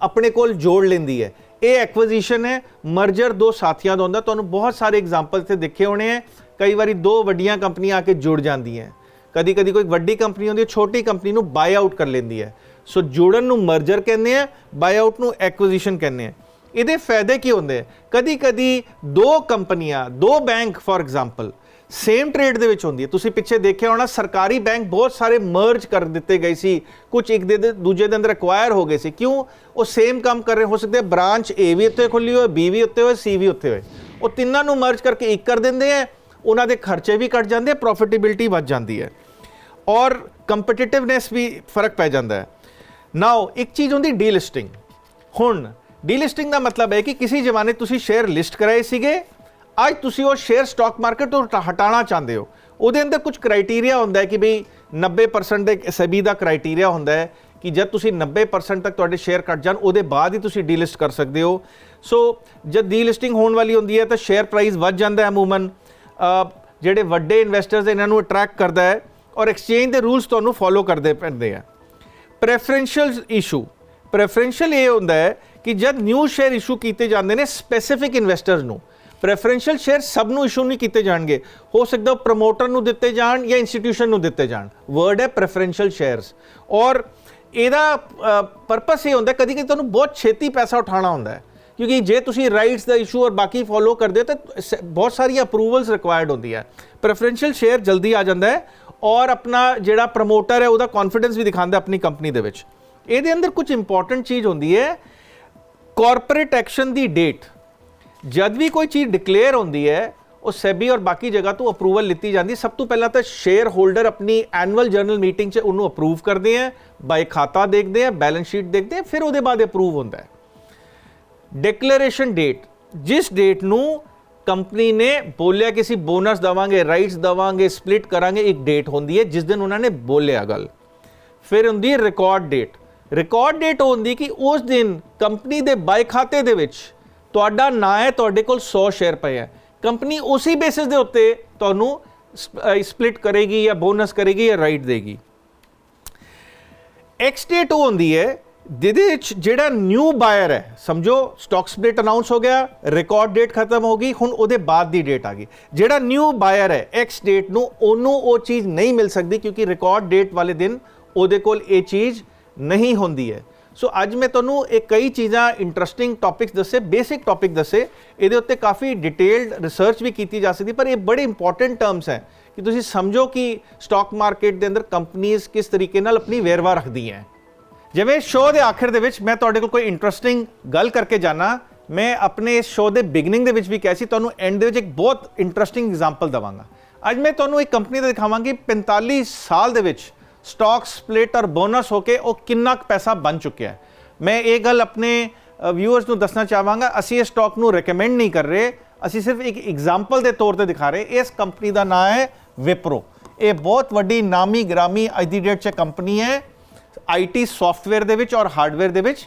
ਆਪਣੇ ਕੋਲ ਜੋੜ ਲੈਂਦੀ ਹੈ। ਇਹ ਐਕੁਜੀਸ਼ਨ ਹੈ ਮਰਜਰ ਦੋ ਸਾਥੀਆਂ ਦਾ ਹੁੰਦਾ। ਤੁਹਾਨੂੰ ਬਹੁਤ ਸਾਰੇ ਐਗਜ਼ਾਮਪਲ ਇੱਥੇ ਦੇਖੇ ਹੋਣੇ ਹੈ। ਕਈ ਵਾਰੀ ਦੋ ਵੱਡੀਆਂ ਕੰਪਨੀਆਂ ਆ ਕੇ ਜੁੜ ਜਾਂਦੀਆਂ ਕਦੀ ਕਦੀ ਕੋਈ ਵੱਡੀ ਕੰਪਨੀ ਹੁੰਦੀ ਹੈ, ਛੋਟੀ ਕੰਪਨੀ ਨੂੰ ਬਾਈ ਆਊਟ ਕਰ ਲੈਂਦੀ ਹੈ। ਸੋ ਜੋੜਨ ਨੂੰ ਮਰਜਰ ਕਹਿੰਦੇ ਆ ਬਾਈ ਆਊਟ ਨੂੰ ਐਕੁਜੀਸ਼ਨ ਕਹਿੰਦੇ ਆ ਇਹਦੇ ਫਾਇਦੇ ਕੀ ਹੁੰਦੇ ਆ ਕਦੀ ਕਦੀ ਦੋ ਕੰਪਨੀਆਂ, ਦੋ bank for example same trade ਦੇ ਵਿੱਚ ਹੁੰਦੀ ਹੈ। ਤੁਸੀਂ ਪਿੱਛੇ ਦੇਖਿਆ ਹੋਣਾ, ਸਰਕਾਰੀ ਬੈਂਕ ਬਹੁਤ ਸਾਰੇ ਮਰਜ ਕਰ ਦਿੱਤੇ ਗਏ ਸੀ। ਕੁਝ ਇੱਕ ਦੇ ਦੂਜੇ ਦੇ ਅੰਦਰ ਐਕਵਾਇਰ ਹੋ ਗਏ ਸੀ। ਕਿਉਂ? ਉਹ ਸੇਮ ਕੰਮ ਕਰ ਰਹੇ, ਹੋ ਸਕਦੇ ਬ੍ਰਾਂਚ ਏ ਵੀ ਉੱਤੇ ਖੁੱਲੀ ਹੋਏ ਬੀ ਵੀ ਉੱਤੇ ਹੋਏ ਸੀ ਵੀ ਉੱਤੇ ਹੋਏ। ਉਹ ਤਿੰਨਾਂ ਨੂੰ ਮਰਜ ਕਰਕੇ ਇੱਕ ਕਰ ਦਿੰਦੇ ਆ ਉਹਨਾਂ ਦੇ ਖਰਚੇ ਵੀ ਘਟ ਜਾਂਦੇ ਆ ਪ੍ਰੋਫਿਟੇਬਿਲਟੀ ਵੱਧ ਜਾਂਦੀ ਹੈ। ਔਰ ਕੰਪੀਟੀਟਿਵਨੈਸ ਵੀ ਫ਼ਰਕ ਪੈ ਜਾਂਦਾ ਹੈ। ਨਾਓ ਇੱਕ ਚੀਜ਼ ਹੁੰਦੀ ਡੀਲਿਸਟਿੰਗ ਹੁਣ ਡੀਲਿਸਟਿੰਗ ਦਾ ਮਤਲਬ ਹੈ ਕਿ ਕਿਸੇ ਜ਼ਮਾਨੇ ਤੁਸੀਂ ਸ਼ੇਅਰ ਲਿਸਟ ਕਰਾਏ ਸੀਗੇ ਅੱਜ ਤੁਸੀਂ ਉਹ ਸ਼ੇਅਰ ਸਟਾਕ ਮਾਰਕੀਟ ਤੋਂ ਹਟਾ- ਹਟਾਉਣਾ ਚਾਹੁੰਦੇ ਹੋ। ਉਹਦੇ ਅੰਦਰ ਕੁਝ ਕ੍ਰਾਈਟੇਰੀਆ ਹੁੰਦਾ ਹੈ ਕਿ ਵੀ 90% ਦੇ ਸਬੀ ਦਾ ਕ੍ਰਾਈਟੇਰੀਆ ਹੁੰਦਾ ਹੈ ਕਿ ਜਦ ਤੁਸੀਂ 90% ਤੱਕ ਤੁਹਾਡੇ ਸ਼ੇਅਰ ਕੱਟ ਜਾਣ, ਉਹਦੇ ਬਾਅਦ ਹੀ ਤੁਸੀਂ ਡੀਲਿਸਟ ਕਰ ਸਕਦੇ ਹੋ। ਸੋ ਜਦ ਡੀਲਿਸਟਿੰਗ ਹੋਣ ਵਾਲੀ ਹੁੰਦੀ ਹੈ ਤਾਂ ਸ਼ੇਅਰ ਪ੍ਰਾਈਸ ਵੱਧ ਜਾਂਦਾ ਹੈ ਅਮੂਮਨ ਜਿਹੜੇ ਵੱਡੇ ਇਨਵੈਸਟਰਸ ਇਹਨਾਂ ਨੂੰ ਅਟਰੈਕਟ ਕਰਦਾ ਹੈ ਔਰ ਐਕਸਚੇਂਜ ਦੇ ਰੂਲਸ ਤੁਹਾਨੂੰ ਫੋਲੋ ਕਰਦੇ ਪੈਂਦੇ ਆ। ਪ੍ਰੈਫਰੈਂਸ਼ੀਅਲ ਇਸ਼ੂ ਪ੍ਰੈਫਰੈਂਸ਼ੀਅਲ ਇਹ ਹੁੰਦਾ ਹੈ ਕਿ ਜਦ ਨਿਊ ਸ਼ੇਅਰ ਇਸ਼ੂ ਕੀਤੇ ਜਾਂਦੇ ਨੇ ਸਪੈਸੀਫਿਕ ਇਨਵੈਸਟਰਸ ਨੂੰ ਪ੍ਰੈਫਰੈਂਸ਼ੀਅਲ ਸ਼ੇਅਰ ਸਭ ਨੂੰ ਇਸ਼ੂ ਨਹੀਂ ਕੀਤੇ ਜਾਣਗੇ। ਹੋ ਸਕਦਾ ਪ੍ਰੋਮੋਟਰ ਨੂੰ ਦਿੱਤੇ ਜਾਣ ਜਾਂ ਇੰਸਟੀਟਿਊਸ਼ਨ ਨੂੰ ਦਿੱਤੇ ਜਾਣ। ਵਰਡ ਹੈ ਪ੍ਰੈਫਰੈਂਸ਼ੀਅਲ ਸ਼ੇਅਰਸ। ਔਰ ਇਹਦਾ ਪਰਪਸ ਇਹ ਹੁੰਦਾ ਕਦੀ ਕਦੀ ਤੁਹਾਨੂੰ ਬਹੁਤ ਛੇਤੀ ਪੈਸਾ ਉਠਾਉਣਾ ਹੁੰਦਾ ਹੈ। ਕਿਉਂਕਿ ਜੇ ਤੁਸੀਂ ਰਾਈਟਸ ਦਾ ਇਸ਼ੂ ਔਰ ਬਾਕੀ ਫੋਲੋ ਕਰਦੇ ਹੋ, ਤਾਂ ਸ- ਬਹੁਤ ਸਾਰੀਆਂ ਅਪਰੂਵਲਸ ਰਿਕੁਆਇਰਡ ਹੁੰਦੀ ਹੈ। ਪ੍ਰੈਫਰੈਂਸ਼ੀਅਲ ਸ਼ੇਅਰ ਜਲਦੀ ਆ ਜਾਂਦਾ ਹੈ ਔਰ ਆਪਣਾ ਜਿਹੜਾ ਪ੍ਰੋਮੋਟਰ ਹੈ, ਉਹਦਾ ਕੌਨਫੀਡੈਂਸ ਵੀ ਦਿਖਾਉਂਦਾ ਆਪਣੀ ਕੰਪਨੀ ਦੇ ਵਿੱਚ। ਇਹਦੇ ਅੰਦਰ ਕੁਝ ਇੰਪੋਰਟੈਂਟ ਚੀਜ਼ ਹੁੰਦੀ ਹੈ ਕਾਰਪੋਰੇਟ ਐਕਸ਼ਨ ਦੀ ਡੇਟ ਜਦ ਵੀ ਕੋਈ ਚੀਜ਼ ਡਿਕਲੇਅਰ ਹੁੰਦੀ ਹੈ, ਉਹ ਸੈਬੀ ਔਰ ਬਾਕੀ ਜਗ੍ਹਾ ਤੋਂ ਅਪਰੂਵਲ ਲਿੱਤੀ ਜਾਂਦੀ। ਸਭ ਤੋਂ ਪਹਿਲਾਂ ਤਾਂ ਸ਼ੇਅਰ ਹੋਲਡਰ ਆਪਣੀ ਐਨੂਅਲ ਜਰਨਲ ਮੀਟਿੰਗ 'ਚ ਉਹਨੂੰ ਅਪਰੂਵ ਕਰਦੇ ਆ ਬਾਈ ਖਾਤਾ ਦੇਖਦੇ ਆ ਬੈਲੈਂਸ ਸ਼ੀਟ ਦੇਖਦੇ ਆ, ਫਿਰ ਉਹਦੇ ਬਾਅਦ ਅਪਰੂਵ ਹੁੰਦਾ ਹੈ। ਡਿਕਲੇਰੇਸ਼ਨ ਡੇਟ ਜਿਸ ਡੇਟ ਨੂੰ ਕੰਪਨੀ ਨੇ ਬੋਲਿਆ ਕਿ ਅਸੀਂ ਬੋਨਸ ਦਵਾਂਗੇ ਰਾਈਟਸ ਦਵਾਂਗੇ ਸਪਲਿਟ ਕਰਾਂਗੇ, ਇੱਕ ਡੇਟ ਹੁੰਦੀ ਹੈ, ਜਿਸ ਦਿਨ ਉਹਨਾਂ ਨੇ ਬੋਲਿਆ ਗੱਲ। ਫਿਰ ਹੁੰਦੀ ਹੈ ਰਿਕਾਰਡ ਡੇਟ ਰਿਕਾਰਡ ਡੇਟ ਉਹ ਹੁੰਦੀ ਕਿ ਉਸ ਦਿਨ ਕੰਪਨੀ ਦੇ ਬਾਈ ਖਾਤੇ ਦੇ ਵਿੱਚ ਤੁਹਾਡਾ ਨਾਂ ਹੈ, ਤੁਹਾਡੇ ਕੋਲ 100 ਸ਼ੇਅਰ ਪਏ ਹੈ। ਕੰਪਨੀ ਉਸੇ ਬੇਸਿਸ ਦੇ ਉੱਤੇ ਤੁਹਾਨੂੰ ਸਪਲਿਟ ਕਰੇਗੀ ਜਾਂ ਬੋਨਸ ਕਰੇਗੀ ਜਾਂ ਰਾਈਟ ਦੇਗੀ। ਐਕਸ ਡੇਟ ਉਹ ਹੁੰਦੀ ਹੈ, ਜਿਹਦੇ ਵਿੱਚ ਜਿਹੜਾ ਨਿਊ ਬਾਇਰ ਹੈ, ਸਮਝੋ ਸਟਾਕ ਸਪਲਿਟ ਅਨਾਉਂਸ ਹੋ ਗਿਆ ਰਿਕਾਰਡ ਡੇਟ ਖਤਮ ਹੋ ਗਈ, ਹੁਣ ਉਹਦੇ ਬਾਅਦ ਦੀ ਡੇਟ ਆ ਗਈ। ਜਿਹੜਾ ਨਿਊ ਬਾਇਰ ਹੈ ਐਕਸ ਡੇਟ ਨੂੰ ਉਹਨੂੰ ਉਹ ਚੀਜ਼ ਨਹੀਂ ਮਿਲ ਸਕਦੀ ਕਿਉਂਕਿ ਰਿਕਾਰਡ ਡੇਟ ਵਾਲੇ ਦਿਨ ਉਹਦੇ ਕੋਲ ਇਹ ਚੀਜ਼ ਨਹੀਂ ਹੁੰਦੀ ਹੈ। ਸੋ ਅੱਜ ਮੈਂ ਤੁਹਾਨੂੰ ਇਹ ਕਈ ਚੀਜ਼ਾਂ ਇੰਟਰਸਟਿੰਗ ਟੌਪਿਕਸ ਦੱਸੇ ਬੇਸਿਕ ਟੌਪਿਕ ਦੱਸੇ। ਇਹਦੇ ਉੱਤੇ ਕਾਫੀ ਡਿਟੇਲਡ ਰਿਸਰਚ ਵੀ ਕੀਤੀ ਜਾ ਸਕਦੀ, ਪਰ ਇਹ ਬੜੇ ਇੰਪੋਰਟੈਂਟ ਟਰਮਸ ਹੈ ਕਿ ਤੁਸੀਂ ਸਮਝੋ ਕਿ ਸਟਾਕ ਮਾਰਕੀਟ ਦੇ ਅੰਦਰ ਕੰਪਨੀਆਂ ਕਿਸ ਤਰੀਕੇ ਨਾਲ ਆਪਣੀ ਵੇਰਵਾ ਰੱਖਦੀਆਂ ਹੈ। ਜਿਵੇਂ ਸ਼ੋਅ ਦੇ ਆਖਿਰ ਦੇ ਵਿੱਚ ਮੈਂ ਤੁਹਾਡੇ ਕੋਲ ਕੋਈ ਇੰਟਰਸਟਿੰਗ ਗੱਲ ਕਰਕੇ ਜਾਣਾ ਮੈਂ ਆਪਣੇ ਇਸ ਸ਼ੋਅ ਦੇ ਬਿਗਨਿੰਗ ਦੇ ਵਿੱਚ ਵੀ ਕਿਹਾ ਸੀ, ਤੁਹਾਨੂੰ ਐਂਡ ਦੇ ਵਿੱਚ ਇੱਕ ਬਹੁਤ ਇੰਟਰਸਟਿੰਗ ਐਗਜ਼ਾਮਪਲ ਦਵਾਂਗਾ। ਅੱਜ ਮੈਂ ਤੁਹਾਨੂੰ ਇੱਕ ਕੰਪਨੀ ਦਾ ਦਿਖਾਵਾਂਗੀ 45 ਸਾਲ ਦੇ ਵਿੱਚ ਸਟਾਕ ਸਪਲਿਟ ਔਰ ਬੋਨਸ ਹੋ ਕੇ ਉਹ ਕਿੰਨਾ ਕੁ ਪੈਸਾ ਬਣ ਚੁੱਕਿਆ ਹੈ। ਮੈਂ ਇਹ ਗੱਲ ਆਪਣੇ ਵਿਊਅਰਸ ਨੂੰ ਦੱਸਣਾ ਚਾਹਾਂਗਾ, ਅਸੀਂ ਇਸ ਸਟਾਕ ਨੂੰ ਰეკਮੈਂਡ ਨਹੀਂ ਕਰ ਰਹੇ। ਅਸੀਂ ਸਿਰਫ ਇੱਕ ਐਗਜ਼ਾਮਪਲ ਦੇ ਤੌਰ ਤੇ ਦਿਖਾ ਰਹੇ। ਇਸ ਕੰਪਨੀ ਦਾ ਨਾਮ ਹੈ ਵਿਪਰੋ ਇਹ ਬਹੁਤ ਵੱਡੀ ਨਾਮੀ ਗ੍ਰਾਮੀ ਅੱਜ ਦੀ ਡੇਟ 'ਚ ਕੰਪਨੀ ਹੈ। ਆਈਟੀ ਸੌਫਟਵੇਅਰ ਦੇ ਵਿੱਚ ਔਰ ਹਾਰਡਵੇਅਰ ਦੇ ਵਿੱਚ।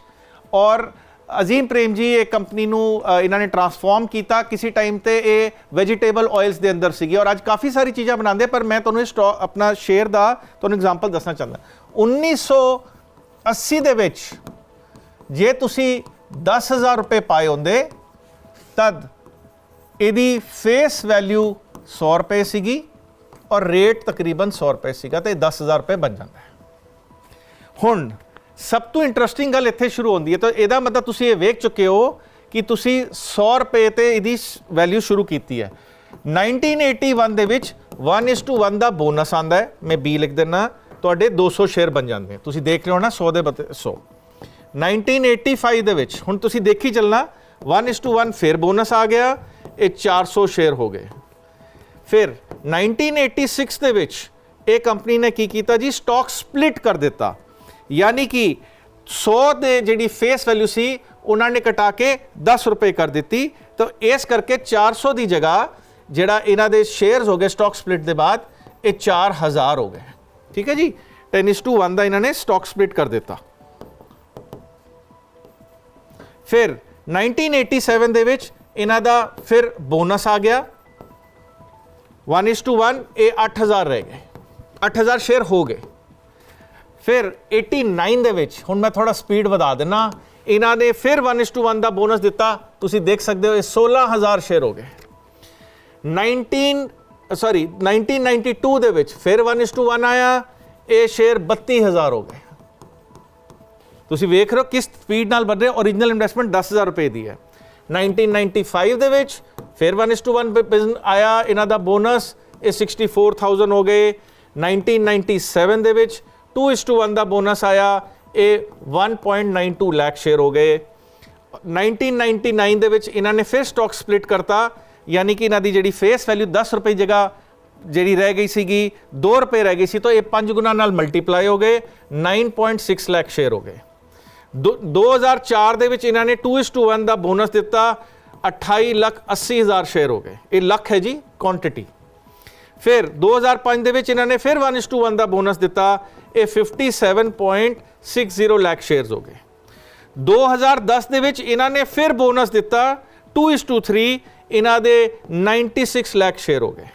ਔਰ ਅਜ਼ੀਮ ਪ੍ਰੇਮ ਜੀ, ਇਹ ਕੰਪਨੀ ਨੂੰ ਇਹਨਾਂ ਨੇ ਟਰਾਂਸਫਾਰਮ ਕੀਤਾ। ਕਿਸੇ ਟਾਈਮ ਤੇ ਇਹ ਵੈਜੀਟੇਬਲ ਆਇਲਸ ਦੇ ਅੰਦਰ ਸੀਗੀ ਔਰ ਅੱਜ ਕਾਫੀ ਸਾਰੀ ਚੀਜ਼ਾਂ ਬਣਾਉਂਦੇ ਪਰ ਮੈਂ ਤੁਹਾਨੂੰ ਇਹ ਆਪਣਾ ਸ਼ੇਅਰ ਦਾ ਤੁਹਾਨੂੰ ਐਗਜ਼ਾਮਪਲ ਦੱਸਣਾ ਚਾਹੁੰਦਾ। 1980 ਦੇ ਵਿੱਚ ਜੇ ਤੁਸੀਂ 10000 ਰੁਪਏ ਪਾਏ ਹੁੰਦੇ, ਤਦ ਇਹਦੀ ਫੇਸ ਵੈਲਿਊ 100 ਰੁਪਏ ਸੀਗੀ ਔਰ ਰੇਟ ਤਕਰੀਬਨ 100 ਰੁਪਏ ਸੀਗਾ ਤੇ 10000 ਰੁਪਏ ਬਣ ਜਾਂਦਾ ਹੈ। ਹੁਣ ਸਭ ਤੋਂ ਇੰਟਰਸਟਿੰਗ ਗੱਲ ਇੱਥੇ ਸ਼ੁਰੂ ਹੁੰਦੀ ਹੈ। ਤਾਂ ਇਹਦਾ ਮਤਲਬ ਤੁਸੀਂ ਇਹ ਵੇਖ ਚੁੱਕੇ ਹੋ ਕਿ ਤੁਸੀਂ 100 ਰੁਪਏ ਤੇ ਇਹਦੀ ਵੈਲਿਊ ਸ਼ੁਰੂ ਕੀਤੀ ਹੈ। 1981 ਦੇ ਵਿੱਚ 1:1 ਦਾ ਬੋਨਸ ਆਂਦਾ ਹੈ। ਮੈਂ B ਲਿਖ ਦਿੰਨਾ ਤੁਹਾਡੇ 200 ਸ਼ੇਅਰ ਬਣ ਜਾਂਦੇ ਨੇ। ਤੁਸੀਂ ਦੇਖ ਰਹੇ ਹੋ ਨਾ 100 ਦੇ ਬਤੇ 100 1985 ਦੇ ਵਿੱਚ ਹੁਣ ਤੁਸੀਂ ਦੇਖੀ ਚੱਲਣਾ 1:1 ਫਿਰ ਬੋਨਸ ਆ ਗਿਆ, ਇਹ 400 ਸ਼ੇਅਰ ਹੋ ਗਏ। ਫਿਰ 1986 ਦੇ ਵਿੱਚ ਇਹ ਕੰਪਨੀ ਨੇ ਕੀ ਕੀਤਾ ਜੀ? ਸਟਾਕ ਸਪਲਿਟ ਕਰ ਦਿੱਤਾ। ਯਾਨੀ ਕਿ 100 ਦੇ ਜਿਹੜੀ ਫੇਸ ਵੈਲਿਊ ਸੀ, ਉਹਨਾਂ ਨੇ ਕਟਾ ਕੇ 10 ਰੁਪਏ ਕਰ ਦਿੱਤੀ। ਤਾਂ ਇਸ ਕਰਕੇ 400 ਦੀ ਜਗ੍ਹਾ ਜਿਹੜਾ ਇਹਨਾਂ ਦੇ ਸ਼ੇਅਰਸ ਹੋ ਗਏ ਸਟਾਕ ਸਪਲਿਟ ਦੇ ਬਾਅਦ, ਇਹ 4000 ਹੋ ਗਏ। ਠੀਕ ਹੈ ਜੀ? 10:1 ਦਾ ਇਹਨਾਂ ਨੇ ਸਟਾਕ ਸਪਲਿਟ ਕਰ ਦਿੱਤਾ। ਫਿਰ 1987 ਦੇ ਵਿੱਚ ਇਹਨਾਂ ਦਾ ਫਿਰ ਬੋਨਸ ਆ ਗਿਆ। 1:1 ਇਹ 8000 ਰਹਿ ਗਏ। 8000 ਸ਼ੇਅਰ ਹੋ ਗਏ। ਫਿਰ 89 ਦੇ ਵਿੱਚ, ਹੁਣ ਮੈਂ ਥੋੜਾ ਸਪੀਡ ਵਧਾ ਦਿੰਨਾ। ਇਹਨਾਂ ਨੇ ਫਿਰ 1:1 ਦਾ ਬੋਨਸ ਦਿੱਤਾ। ਤੁਸੀਂ ਦੇਖ ਸਕਦੇ ਹੋ, ਇਹ 16000 ਸ਼ੇਅਰ ਹੋ ਗਏ। 19 ਸੌਰੀ 1992 ਦੇ ਵਿੱਚ ਫਿਰ 1:1 ਆਇਆ। ਇਹ ਸ਼ੇਅਰ 32000 ਹੋ ਗਏ। ਤੁਸੀਂ ਵੇਖ ਰਹੇ ਹੋ ਕਿਸ ਸਪੀਡ ਨਾਲ ਵੱਧ ਰਿਹਾ। origignal ਇਨਵੈਸਟਮੈਂਟ 10000 ਰੁਪਏ ਦੀ ਹੈ। 1995 ਦੇ ਵਿੱਚ ਫਿਰ 1:1 ਬਿਜ਼ਨਸ ਆਇਆ। ਇਹਨਾਂ ਦਾ ਬੋਨਸ ਇਹ 64000 ਹੋ ਗਏ। 1997 ਦੇ ਵਿੱਚ 2:1 ਦਾ ਬੋਨਸ ਆਇਆ ਇਹ 1.92 ਲੱਖ ਸ਼ੇਅਰ ਹੋ ਗਏ 1999 ਦੇ ਵਿੱਚ ਇਹਨਾਂ ਨੇ ਫਿਰ ਸਟਾਕ ਸਪਲਿਟ ਕਰਤਾ ਯਾਨੀ ਕਿ ਇਹਨਾਂ ਦੀ ਜਿਹੜੀ ਫੇਸ ਵੈਲਿਊ 10 ਰੁਪਏ ਜਗ੍ਹਾ ਜਿਹੜੀ ਰਹਿ ਗਈ ਸੀਗੀ 2 ਰੁਪਏ ਰਹਿ ਗਈ ਸੀ ਤਾਂ ਇਹ 5 ਗੁਣਾ ਨਾਲ ਮਲਟੀਪਲਾਈ ਹੋ ਗਏ 9.6 ਲੱਖ ਸ਼ੇਅਰ ਹੋ ਗਏ ਦੋ- 2004 ਦੇ ਵਿੱਚ ਇਹਨਾਂ ਨੇ 2:1 ਦਾ ਬੋਨਸ ਦਿੱਤਾ 28 ਲੱਖ 80 ਹਜ਼ਾਰ ਸ਼ੇਅਰ ਹੋ ਗਏ ਇਹ ਲੱਖ ਹੈ ਜੀ ਕੁਆਂਟੀਟੀ ਫਿਰ 2005 ਦੇ ਵਿੱਚ ਇਹਨਾਂ ਨੇ ਫਿਰ 1:1 ਦਾ ਬੋਨਸ ਦਿੱਤਾ। ਇਹ 57.60 ਲੱਖ ਸ਼ੇਅਰਸ ਹੋ ਗਏ। 2010 ਦੇ ਵਿੱਚ ਇਹਨਾਂ ਨੇ ਫਿਰ ਬੋਨਸ ਦਿੱਤਾ। 2:3 ਇਹਨਾਂ ਦੇ 96 ਲੱਖ ਸ਼ੇਅਰ ਹੋ ਗਏ।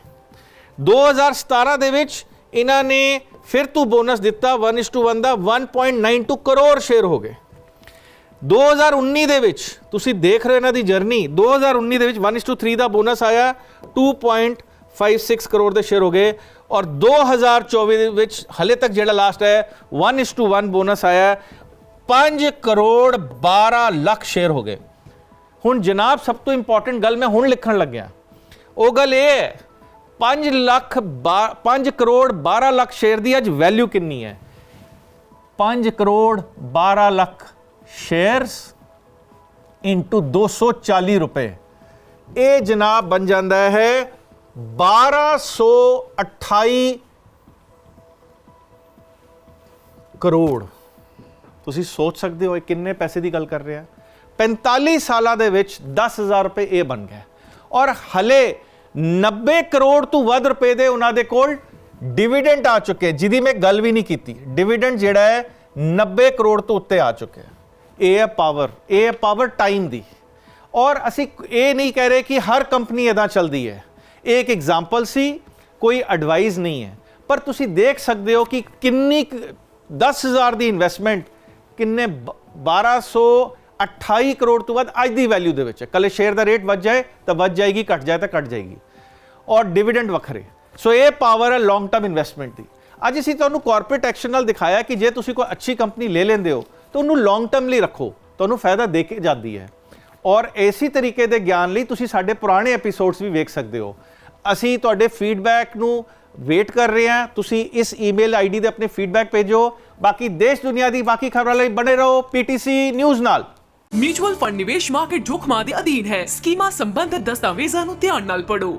2017 ਦੇ ਵਿੱਚ ਇਹਨਾਂ ਨੇ ਫਿਰ ਤੋਂ ਬੋਨਸ ਦਿੱਤਾ। 1:1 ਦਾ 1.92 ਕਰੋੜ ਸ਼ੇਅਰ ਹੋ ਗਏ। 2019 ਦੇ ਵਿੱਚ, ਤੁਸੀਂ ਦੇਖ ਰਹੇ ਹੋ ਇਹਨਾਂ ਦੀ ਜਰਨੀ 2019 ਦੇ ਵਿੱਚ 1:3 ਦਾ ਬੋਨਸ ਆਇਆ। 2.56 ਕਰੋੜ ਦੇ ਸ਼ੇਅਰ ਹੋ ਗਏ ਔਰ 2024 ਦੇ ਵਿੱਚ ਹਲੇ ਤੱਕ ਜਿਹੜਾ ਲਾਸਟ ਹੈ 1:1 ਬੋਨਸ ਆਇਆ 5 ਕਰੋੜ 12 ਲੱਖ ਸ਼ੇਅਰ ਹੋ ਗਏ ਹੁਣ ਜਨਾਬ ਸਭ ਤੋਂ ਇੰਪੋਰਟੈਂਟ ਗੱਲ ਮੈਂ ਹੁਣ ਲਿਖਣ ਲੱਗਿਆ ਉਹ ਗੱਲ ਇਹ ਹੈ 5 ਲੱਖ 5 ਕਰੋੜ 12 ਲੱਖ ਸ਼ੇਅਰ ਦੀ ਅੱਜ ਵੈਲਿਊ ਕਿੰਨੀ ਹੈ 5 ਕਰੋੜ 12 ਲੱਖ ਸ਼ੇਅਰਸ ਇਨਟੂ 240 ਰੁਪਏ ਇਹ ਜਨਾਬ ਬਣ ਜਾਂਦਾ ਹੈ 1228 ਕਰੋੜ। ਤੁਸੀਂ ਸੋਚ ਸਕਦੇ ਹੋ ਇਹ ਕਿੰਨੇ ਪੈਸੇ ਦੀ ਗੱਲ ਕਰ ਰਹੇ? ਰਿਹਾ 45 ਸਾਲਾਂ ਦੇ ਵਿੱਚ 10000 ਰੁਪਏ ਇਹ ਬਣ ਗਿਆ। ਔਰ ਹਲੇ 90 ਕਰੋੜ ਤੋਂ ਵੱਧ ਰੁਪਏ ਦੇ ਉਹਨਾਂ ਦੇ ਕੋਲ ਡਿਵੀਡੈਂਡ ਆ ਚੁੱਕੇ ਜਿਹਦੀ ਮੈਂ ਗੱਲ ਵੀ ਨਹੀਂ ਕੀਤੀ। ਡਿਵੀਡੈਂਡ ਜਿਹੜਾ ਹੈ 90 ਕਰੋੜ ਤੋਂ ਉੱਤੇ ਆ ਚੁੱਕਿਆ। ਹੈ ਇਹ ਹੈ ਪਾਵਰ, ਇਹ ਹੈ ਪਾਵਰ ਟਾਈਮ ਦੀ। ਔਰ ਅਸੀਂ ਇਹ ਨਹੀਂ ਕਹਿ ਰਹੇ ਕਿ ਹਰ ਕੰਪਨੀ ਇਦਾਂ ਚੱਲਦੀ ਹੈ। ਇਹ ਇੱਕ ਐਗਜ਼ਾਮਪਲ ਸੀ, ਕੋਈ ਐਡਵਾਈਸ ਨਹੀਂ ਹੈ। ਪਰ ਤੁਸੀਂ ਦੇਖ ਸਕਦੇ ਹੋ ਕਿ ਕਿੰਨੀ ਕੁ- 10000 ਦੀ ਇਨਵੈਸਟਮੈਂਟ ਕਿੰਨੇ ਬ- 1228 ਕਰੋੜ ਤੋਂ ਵੱਧ ਅੱਜ ਦੀ ਵੈਲਿਊ ਦੇ ਵਿੱਚ ਹੈ। ਕੱਲੇ ਸ਼ੇਅਰ ਦਾ ਰੇਟ ਵੱਧ ਜਾਏ, ਤਾਂ ਵੱਧ ਜਾਏਗੀ, ਘਟ ਜਾਏ, ਤਾਂ ਘਟ ਜਾਏਗੀ। ਔਰ ਡਿਵੀਡੈਂਡ ਵੱਖਰੇ। ਸੋ ਇਹ ਪਾਵਰ ਹੈ ਲੌਂਗ ਟਰਮ ਇਨਵੈਸਟਮੈਂਟ ਦੀ। ਅੱਜ ਅਸੀਂ ਤੁਹਾਨੂੰ ਕਾਰਪੋਰੇਟ ਐਕਸ਼ਨ ਨਾਲ ਦਿਖਾਇਆ ਕਿ ਜੇ ਤੁਸੀਂ ਕੋਈ ਅੱਛੀ ਕੰਪਨੀ ਲੈ ਲੈਂਦੇ ਹੋ, ਤਾਂ ਉਹਨੂੰ ਲੌਂਗ ਟਰਮ ਲਈ ਰੱਖੋ। ਤੁਹਾਨੂੰ ਫਾਇਦਾ ਦੇ ਕੇ ਜਾਂਦੀ ਹੈ। ਔਰ ਇਸੇ ਤਰੀਕੇ ਦੇ ਗਿਆਨ ਲਈ ਤੁਸੀਂ ਸਾਡੇ ਪੁਰਾਣੇ ਐਪੀਸੋਡਸ ਵੀ ਵੇਖ ਸਕਦੇ ਹੋ। ਅਸੀਂ ਤੁਹਾਡੇ ਫੀਡਬੈਕ ਨੂੰ ਵੇਟ ਕਰ ਰਹੇ ਹਾਂ। ਤੁਸੀਂ ਇਸ ਈਮੇਲ ਆਈਡੀ ਦੇ ਆਪਣੇ ਫੀਡਬੈਕ ਭੇਜੋ। ਬਾਕੀ ਦੇਸ਼ ਦੁਨੀਆ ਦੀ ਬਾਕੀ ਖਬਰਾਂ ਲਈ ਬਣੇ ਰਹੋ ਪੀਟੀਸੀ ਨਿਊਜ਼ ਨਾਲ। ਮਿਊਚੁਅਲ ਫੰਡ ਨਿਵੇਸ਼ ਮਾਰਕੀਟ ਜੋਖਮਾਂ ਦੇ ਅਧੀਨ ਹੈ। ਸਕੀਮਾਂ ਸੰਬੰਧਿਤ ਦਸਤਾਵੇਜ਼ਾਂ ਨੂੰ ਧਿਆਨ ਨਾਲ ਪੜ੍ਹੋ।